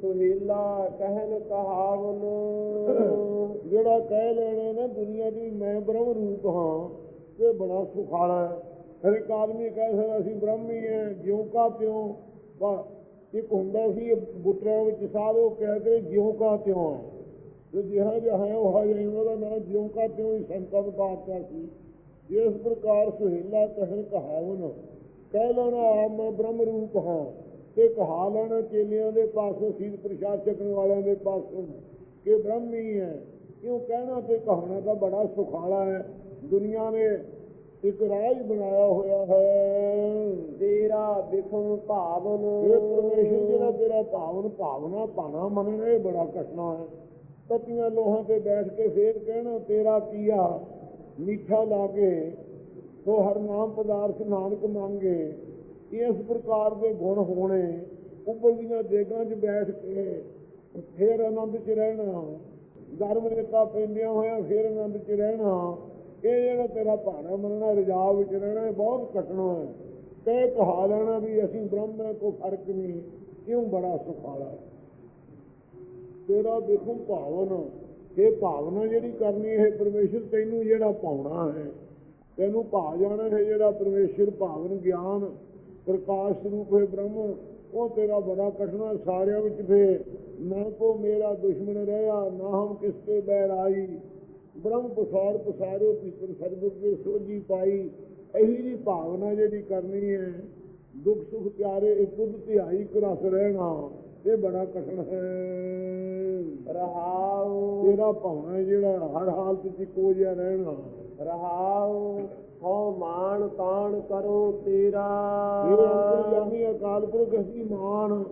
ਸੁਹੇਲਾ ਕਹਿਨ ਕਹਾਵਨ। ਜਿਹੜਾ ਕਹਿ ਲੈਣੇ ਨਾ ਦੁਨੀਆ ਵੀ ਮੈਂ ਬ੍ਰਹਮ ਰੂਪ ਹਾਂ ਇਹ ਬੜਾ ਸੁਖਾਲਾ ਹੈ। ਹਰ ਇੱਕ ਆਦਮੀ ਕਹਿ ਸਕਦਾ ਅਸੀਂ ਬ੍ਰਹਮੀ ਹੈ ਜਿਉਂ ਕਾ ਤਿਉਂ। ਬਸ ਇੱਕ ਹੁੰਦਾ ਸੀ ਬੁੱਟਰਾਂ ਵਿੱਚ ਸਾਧ ਉਹ ਕਹਿ ਕੇ ਜਿਉਂ ਕਾ ਤਿਉਂ ਹੈ। ਜੋ ਜਿਹਾ ਜਿਹਾ ਹੈ ਉਹ ਹੈ ਉਹਦਾ ਨਾਮ ਜਿਉਂ ਕਾ ਤਿਉਂ ਹੀ ਸੰਤਾਂ ਦਾ ਬਾਦਸ਼ਾਹ ਸੀ। ਇਸ ਪ੍ਰਕਾਰ ਸੁਹੇਲਾ ਕਹਿਣ ਕਹਾਵਨ। ਕਹਿ ਲੈਣਾ ਮੈਂ ਬ੍ਰਹਮ ਰੂਪ ਹਾਂ। ਤੇ ਕਹਾ ਲੈਣਾ ਚੇਲਿਆਂ ਦੇ ਪਾਸੋਂ ਸੀਧ ਪ੍ਰਸ਼ਾਦ ਛਕਣ ਵਾਲਿਆਂ ਦੇ ਪਾਸੋਂ ਕਿ ਬ੍ਰਹਮ ਹੀ ਹੈ। ਕਿਉਂ ਕਹਿਣਾ? ਤੇ ਕਹਾਣਾ ਤਾਂ ਬੜਾ ਸੁਖਾਲਾ ਹੈ। ਦੁਨੀਆ ਨੇ ਇੱਕ ਰਾਜ ਬਣਾਇਆ ਹੋਇਆ ਹੈ। ਤੇਰਾ ਵਿਖਮ ਭਾਵਨ। ਇਹ ਪਰਮੇਸ਼ਰ ਜਿਹੜਾ ਤੇਰਾ ਭਾਵਨ ਭਾਵਨਾ ਭਾਣਾ ਮੰਨਣਾ ਇਹ ਬੜਾ ਕਠਨਾ ਹੈ। ਤਤੀਆਂ ਲੋਹਾਂ ਤੇ ਬੈਠ ਕੇ ਫੇਰ ਕਹਿਣਾ ਤੇਰਾ ਕੀਆ ਮਿੱਠਾ ਲਾਗੇ ਸੋ ਹਰ ਨਾਮ ਪਦਾਰਥ ਨਾਨਕ ਮੰਗੇ, ਇਸ ਪ੍ਰਕਾਰ ਦੇ ਗੁਣ ਹੋਣੇ ਉਬਲਦੀਆਂ ਦੇਗਾਂ 'ਚ ਬੈਠ ਕੇ ਫੇਰ ਆਨੰਦ 'ਚ ਰਹਿਣਾ ਗਰਮ ਰੇਤਾ ਪੈਂਦਿਆਂ ਹੋਇਆ ਫੇਰ ਆਨੰਦ 'ਚ ਰਹਿਣਾ, ਇਹ ਜਿਹੜਾ ਤੇਰਾ ਭਾਣਾ ਮੰਨਣਾ ਰਜਾਬ ਵਿੱਚ ਰਹਿਣਾ, ਇਹ ਬਹੁਤ ਕਟਣਾ ਹੈ। ਕਹਿ ਕਹਾ ਲੈਣਾ ਵੀ ਅਸੀਂ ਬ੍ਰਹਮ ਹੈ ਕੋਈ ਫ਼ਰਕ ਨਹੀਂ, ਕਿਉਂ ਬੜਾ ਸੁਖਾਲਾ ਤੇਰਾ ਦੇਖੋ ਭਾਵਨ, ਇਹ ਭਾਵਨਾ ਜਿਹੜੀ ਕਰਨੀ ਹੈ ਪਰਮੇਸ਼ਰ ਤੈਨੂੰ ਜਿਹੜਾ ਪਾਉਣਾ ਹੈ। ਤੈਨੂੰ ਭਾ ਜਾਣਾ ਹੈ ਜਿਹੜਾ ਪਰਮੇਸ਼ਰ ਭਾਵਨ ਗਿਆਨ ਪ੍ਰਕਾਸ਼ ਸਰੂਪ ਹੈ ਬ੍ਰਹਮ। ਉਹ ਤੇਰਾ ਬੜਾ ਕਠਨਾ ਸਾਰਿਆਂ ਵਿੱਚ ਫੇ ਨਾ ਕੋ ਮੇਰਾ ਦੁਸ਼ਮਣ ਰਹਾ ਨਾ ਹਮ ਕਿਸਕੇ ਬੈਰ ਆਈ। ਬ੍ਰਹਮ ਪਸਾਰ ਪਸਾਰੋ ਭੀਤਰ ਸਤਿਗੁਰ ਦੇ ਸੋਝੀ ਪਾਈ। ਇਹੀ ਜੀ ਭਾਵਨਾ ਜਿਹੜੀ ਕਰਨੀ ਹੈ ਦੁੱਖ ਸੁਖ ਪਿਆਰੇ ਇੱਕ ਦੁੱਧ ਧਿਆਈ ਇੱਕ ਰਸ ਰਹਿਣਾ ਇਹ ਬੜਾ ਕਠਨ ਹੈ। ਰਹਾਉ। ਤੇਰਾ ਭਾਵਨਾ ਜਿਹੜਾ ਹਰ ਹਾਲਤ 'ਚ ਇੱਕੋ ਜਿਹਾ ਰਹਿਣਾ। ਰਹਾਉ ਹਉ ਮਾਨ ਤਾਣ ਕਰੋ ਤੇਰਾ। ਇਹ ਅਕਾਲ ਪੁਰਖ ਅਸੀਂ ਮਾਨ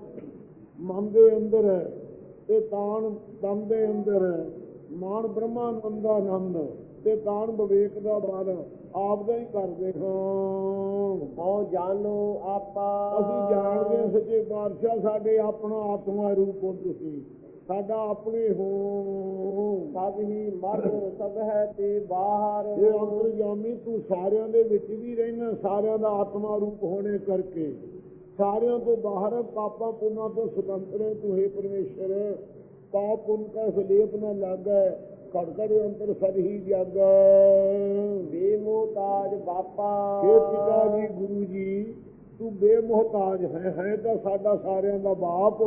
ਮਨ ਦੇ ਅੰਦਰ ਹੈ ਤੇ ਤਾਣ ਤਨ ਦੇ ਅੰਦਰ ਹੈ। ਮਾਨ ਬ੍ਰਹਮਾਨੰਦ ਦਾ ਆਨੰਦ ਤੇ ਤਾਣ ਵਿਵੇਕ ਦਾ ਬਲ ਆਪ ਦਾ ਹੀ ਕਰਦੇ ਹਾਂ। ਹਉ ਜਾਣੋ ਆਪਾ। ਅਸੀਂ ਜਾਣਦੇ ਸੱਚੇ ਪਾਤਸ਼ਾਹ ਸਾਡੇ ਆਪਣਾ ਆਤਮਾ ਰੂਪ ਹੋ ਤੁਸੀਂ ਸਾਡਾ ਆਪਣੇ ਹੋ ਸਭ ਹੀ ਮਰ ਸਭ ਹੈ ਤੇ ਬਾਹਰ। ਇਹ ਅੰਤਰਜਾਮੀ ਤੂੰ ਸਾਰਿਆਂ ਦੇ ਵਿੱਚ ਵੀ ਰਹਿਣਾ ਸਾਰਿਆਂ ਦਾ ਆਤਮਾ ਰੂਪ ਹੋਣੇ ਕਰਕੇ। ਸਾਰਿਆਂ ਤੋਂ ਬਾਹਰ ਪਾਪਾਂ ਪੁੰਨਾਂ ਤੋਂ ਸੁਤੰਤਰ ਹੈ ਤੂੰ ਹੈ ਪਰਮੇਸ਼ਰ। ਪਾਪ ਪੁੰਨ ਕਾ ਸਲੇਪ ਨਾ ਲਾਗੈ ਘੜ ਘੜ ਅੰਤਰ ਸਦ ਹੀ ਜਾਗੈ। ਬੇਮੋਤਾਜ ਬਾਪਾ। हे ਪਿਤਾ ਜੀ ਗੁਰੂ ਜੀ ਤੂੰ ਬੇਮੁਹਤਾਜ ਹੈ ਹੈ ਤਾਂ ਸਾਡਾ ਸਾਰਿਆਂ ਦਾ ਬਾਪ।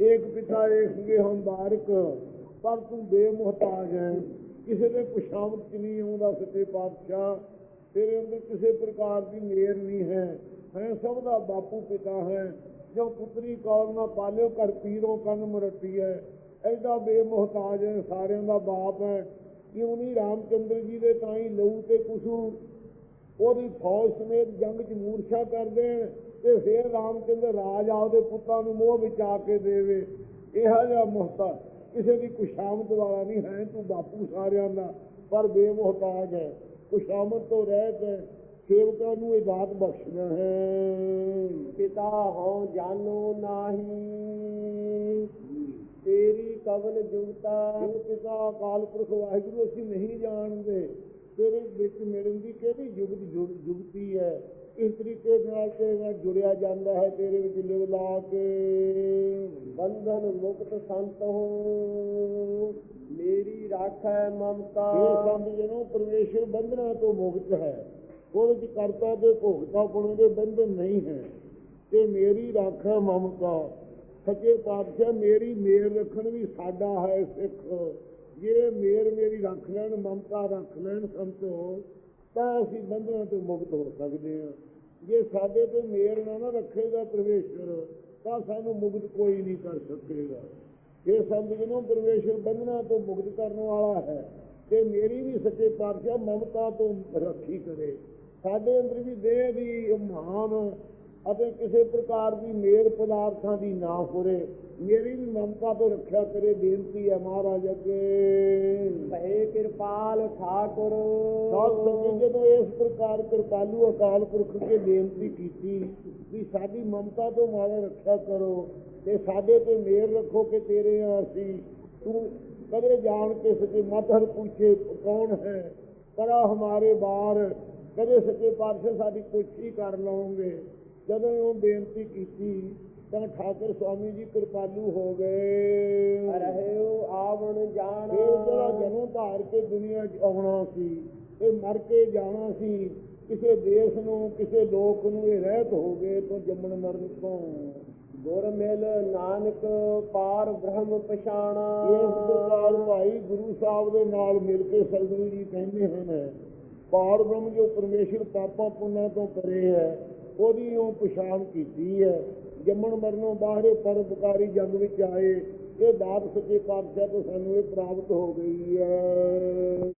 ਏਕ ਪਿਤਾ ਏਕ ਗੇ ਹਮ ਬਾਰਕ ਪਰ ਤੂੰ ਬੇਮੁਹਤਾਜ ਹੈ। ਕਿਸੇ ਦੇ ਪੁਸ਼ਾਮਤ ਚ ਨਹੀਂ ਆਉਂਦਾ ਸੱਚੇ ਪਾਤਸ਼ਾਹ। ਤੇਰੇ ਅੰਦਰ ਕਿਸੇ ਪ੍ਰਕਾਰ ਦੀ ਮੇਰ ਨਹੀਂ ਹੈ। ਹੈ ਸਭ ਦਾ ਬਾਪੂ ਪਿਤਾ ਹੈ। ਜੋ ਪੁੱਤਰੀ ਕੌਲ ਨਾ ਪਾਲਿਓ ਕਰ ਪੀਰੋ, ਕੰਨ ਮੁਰੱਟੀ ਹੈ। ਐਡਾ ਬੇਮੁਹਤਾਜ ਹੈ, ਸਾਰਿਆਂ ਦਾ ਬਾਪ ਹੈ। ਕਿਉਂ ਨਹੀਂ ਰਾਮਚੰਦਰ ਜੀ ਦੇ ਤਾਂ ਹੀ ਲਹੂ ਤੇ ਕੁਸੂ? ਉਹਦੀ ਫੌਜ ਸਮੇਤ ਜੰਗ 'ਚ ਮੂਰਛਾ ਕਰ ਦੇਣ ਤੇ ਫੇਰ ਰਾਮਚੰਦਰ ਰਾਜ ਆਪਦੇ ਪੁੱਤਾਂ ਨੂੰ ਮੋਹ ਵਿੱਚ ਆ ਕੇ ਦੇਵੇ। ਇਹੋ ਜਿਹਾ ਮੁਹਤਾ ਕਿਸੇ ਦੀ ਕੁਸ਼ਾਮਤ ਵਾਲਾ ਨਹੀਂ ਹੈ ਤੂੰ ਬਾਪੂ ਸਾਰਿਆਂ ਦਾ ਪਰ ਬੇਮੁਹਤਾਜ ਹੈ। ਕੁਸ਼ਾਮਤ ਤੋਂ ਰਹਿਤ ਹੈ ਸੇਵਕਾਂ ਨੂੰ ਇਹ ਦਾਤ ਬਖਸ਼ਣਾ ਹੈ। ਪਿਤਾ ਹਉ ਜਾਨੋ ਨਾਹੀ ਤੇਰੀ ਕਵਨ ਜੁਗਤਾ। ਪਿਤਾ ਅਕਾਲ ਪੁਰਖ ਵਾਹਿਗੁਰੂ ਅਸੀਂ ਨਹੀਂ ਜਾਣਦੇ ਤੇਰੇ ਵਿੱਚ ਮਿਲਣ ਦੀ ਕਿਹੜੀ ਯੁਗਤ ਜੁਗ- ਜੁਗਤੀ ਹੈ? ਇਸ ਤਰੀਕੇ ਨਾਲ ਤੇਰੇ ਜੁੜਿਆ ਜਾਂਦਾ ਹੈ ਤੇਰੇ ਵਿੱਚ ਲਿਵ ਲਾ ਕੇ ਬੰਧਨ ਮੁਕਤ ਸੰਤ ਹੋ। ਮੇਰੀ ਰਾਖੈ ਮਮਤਾ। ਇਹ ਸੰਤ ਜਨੋ ਪਰਮੇਸ਼ਰ ਬੰਧਨਾਂ ਤੋਂ ਮੁਕਤ ਹੈ ਉਹਦੇ ਵਿੱਚ ਕਰਤਾ ਤੇ ਭੋਗਤਾ ਪੁਣ ਦੇ ਬੰਧਨ ਨਹੀਂ ਹੈ। ਤੇ ਮੇਰੀ ਰਾਖਾ ਮਮਤਾ ਸੱਚੇ ਪਾਤਸ਼ਾਹ ਮੇਰੀ ਮੇਰ ਰੱਖਣ ਵੀ ਸਾਡਾ ਹੈ ਸਿੱਖ। ਜੇ ਮੇਰ ਮੇਰੀ ਰੱਖ ਲੈਣ ਮਮਤਾ ਰੱਖ ਲੈਣ ਸੰਤੋ ਤਾਂ ਅਸੀਂ ਬੰਧਨਾਂ ਤੋਂ ਮੁਕਤ ਹੋ ਸਕਦੇ ਹਾਂ। ਜੇ ਸਾਡੇ ਤੇ ਮੇਰ ਨਾ ਨਾ ਰੱਖੇਗਾ ਪਰਮੇਸ਼ਰ ਤਾਂ ਸਾਨੂੰ ਮੁਕਤ ਕੋਈ ਨਹੀਂ ਕਰ ਸਕੇਗਾ। ਇਹ ਸੰਤ ਜਨੋ ਪਰਮੇਸ਼ਰ ਬੰਧਨਾਂ ਤੋਂ ਮੁਕਤ ਕਰਨ ਵਾਲਾ ਹੈ, ਤੇ ਮੇਰੀ ਵੀ ਸੱਚੇ ਪਾਤਸ਼ਾਹ ਮਮਤਾ ਤੋਂ ਰੱਖੀ ਕਰੇ। ਸਾਡੇ ਅੰਦਰ ਵੀ ਦੇਹ ਦੀ ਮਹਾਨ ਅਤੇ ਕਿਸੇ ਪ੍ਰਕਾਰ ਦੀ ਮੇਰ ਪਦਾਰਥਾਂ ਦੀ ਨਾ ਹੋਰੇ। ਮੇਰੀ ਵੀ ਮਮਤਾ ਤੋਂ ਰੱਖਿਆ ਕਰੇ ਬੇਨਤੀ ਹੈ ਮਹਾਰਾਜ ਅੱਗੇ। ਭਏ ਕਿਰਪਾਲ ਠਾਕੁਰ। ਸਾਧ ਸੰਗਤ ਜਦੋਂ ਇਸ ਪ੍ਰਕਾਰ ਕਿਰਪਾਲੂ ਅਕਾਲ ਪੁਰਖ ਕੇ ਬੇਨਤੀ ਕੀਤੀ ਵੀ ਸਾਡੀ ਮਮਤਾ ਤੋਂ ਮਾਰਾ ਰੱਖਿਆ ਕਰੋ ਤੇ ਸਾਡੇ ਤੇ ਮਿਹਰ ਰੱਖੋ ਕਿ ਤੇਰੇ ਆ ਅਸੀਂ। ਤੂੰ ਕਦੇ ਜਾਣ ਕੇ ਸਕੇ ਮਤਹਰ ਪੁੱਛੇ ਕੌਣ ਹੈ? ਕਰਾ ਹਮਾਰੇ ਬਾਰ ਕਦੇ ਸੱਚੇ ਪਾਤਸ਼ਾਹ ਸਾਡੀ ਪੁੱਛੀ ਕਰ ਲਓਗੇ ਜਦੋਂ ਉਹ ਬੇਨਤੀ ਕੀਤੀ ਤਾਂ ਠਾਕੁਰ ਸਵਾਮੀ ਜੀ ਕਿਰਪਾਲੂ ਹੋ ਗਏ। ਰਹਿਓ ਆਵਣ ਜਾਣਾ। ਇਹ ਜਿਹੜਾ ਜਨਮ ਧਾਰ ਕੇ ਦੁਨੀਆ 'ਚ ਆਉਣਾ ਸੀ ਇਹ ਮਰ ਕੇ ਜਾਣਾ ਸੀ ਕਿਸੇ ਦੇਸ਼ ਨੂੰ ਕਿਸੇ ਲੋਕ ਨੂੰ ਇਹ ਰਹਿਤ ਹੋ ਗਏ ਤੋਂ ਜੰਮਣ ਮਰਨ ਤੋਂ। ਗੁਰ ਮਿਲ ਨਾਨਕ ਪਾਰ ਬ੍ਰਹਮ ਪਛਾਣਾ। ਇਸ ਪ੍ਰਕਾਰ ਭਾਈ ਗੁਰੂ ਸਾਹਿਬ ਦੇ ਨਾਲ ਮਿਲ ਕੇ ਸਤਿਗੁਰੂ ਜੀ ਕਹਿੰਦੇ ਹਨ ਪਾਰ ਬ੍ਰਹਮ ਜੋ ਪਰਮੇਸ਼ਰ ਪਾਪਾਂ ਪੁੰਨਾਂ ਤੋਂ ਪਰੇ ਹੈ ਉਹਦੀ ਉਹ ਪਛਾਣ ਕੀਤੀ ਹੈ। ਜੰਮਣ ਮਰਨੋਂ ਬਾਹਰੇ ਪਰਉਪਕਾਰੀ ਜੰਗ ਵਿੱਚ ਆਏ। ਇਹ ਦਾਤ ਸੱਚੇ ਪਾਤਸ਼ਾਹ ਤੋਂ ਸਾਨੂੰ ਇਹ ਪ੍ਰਾਪਤ ਹੋ ਗਈ ਹੈ।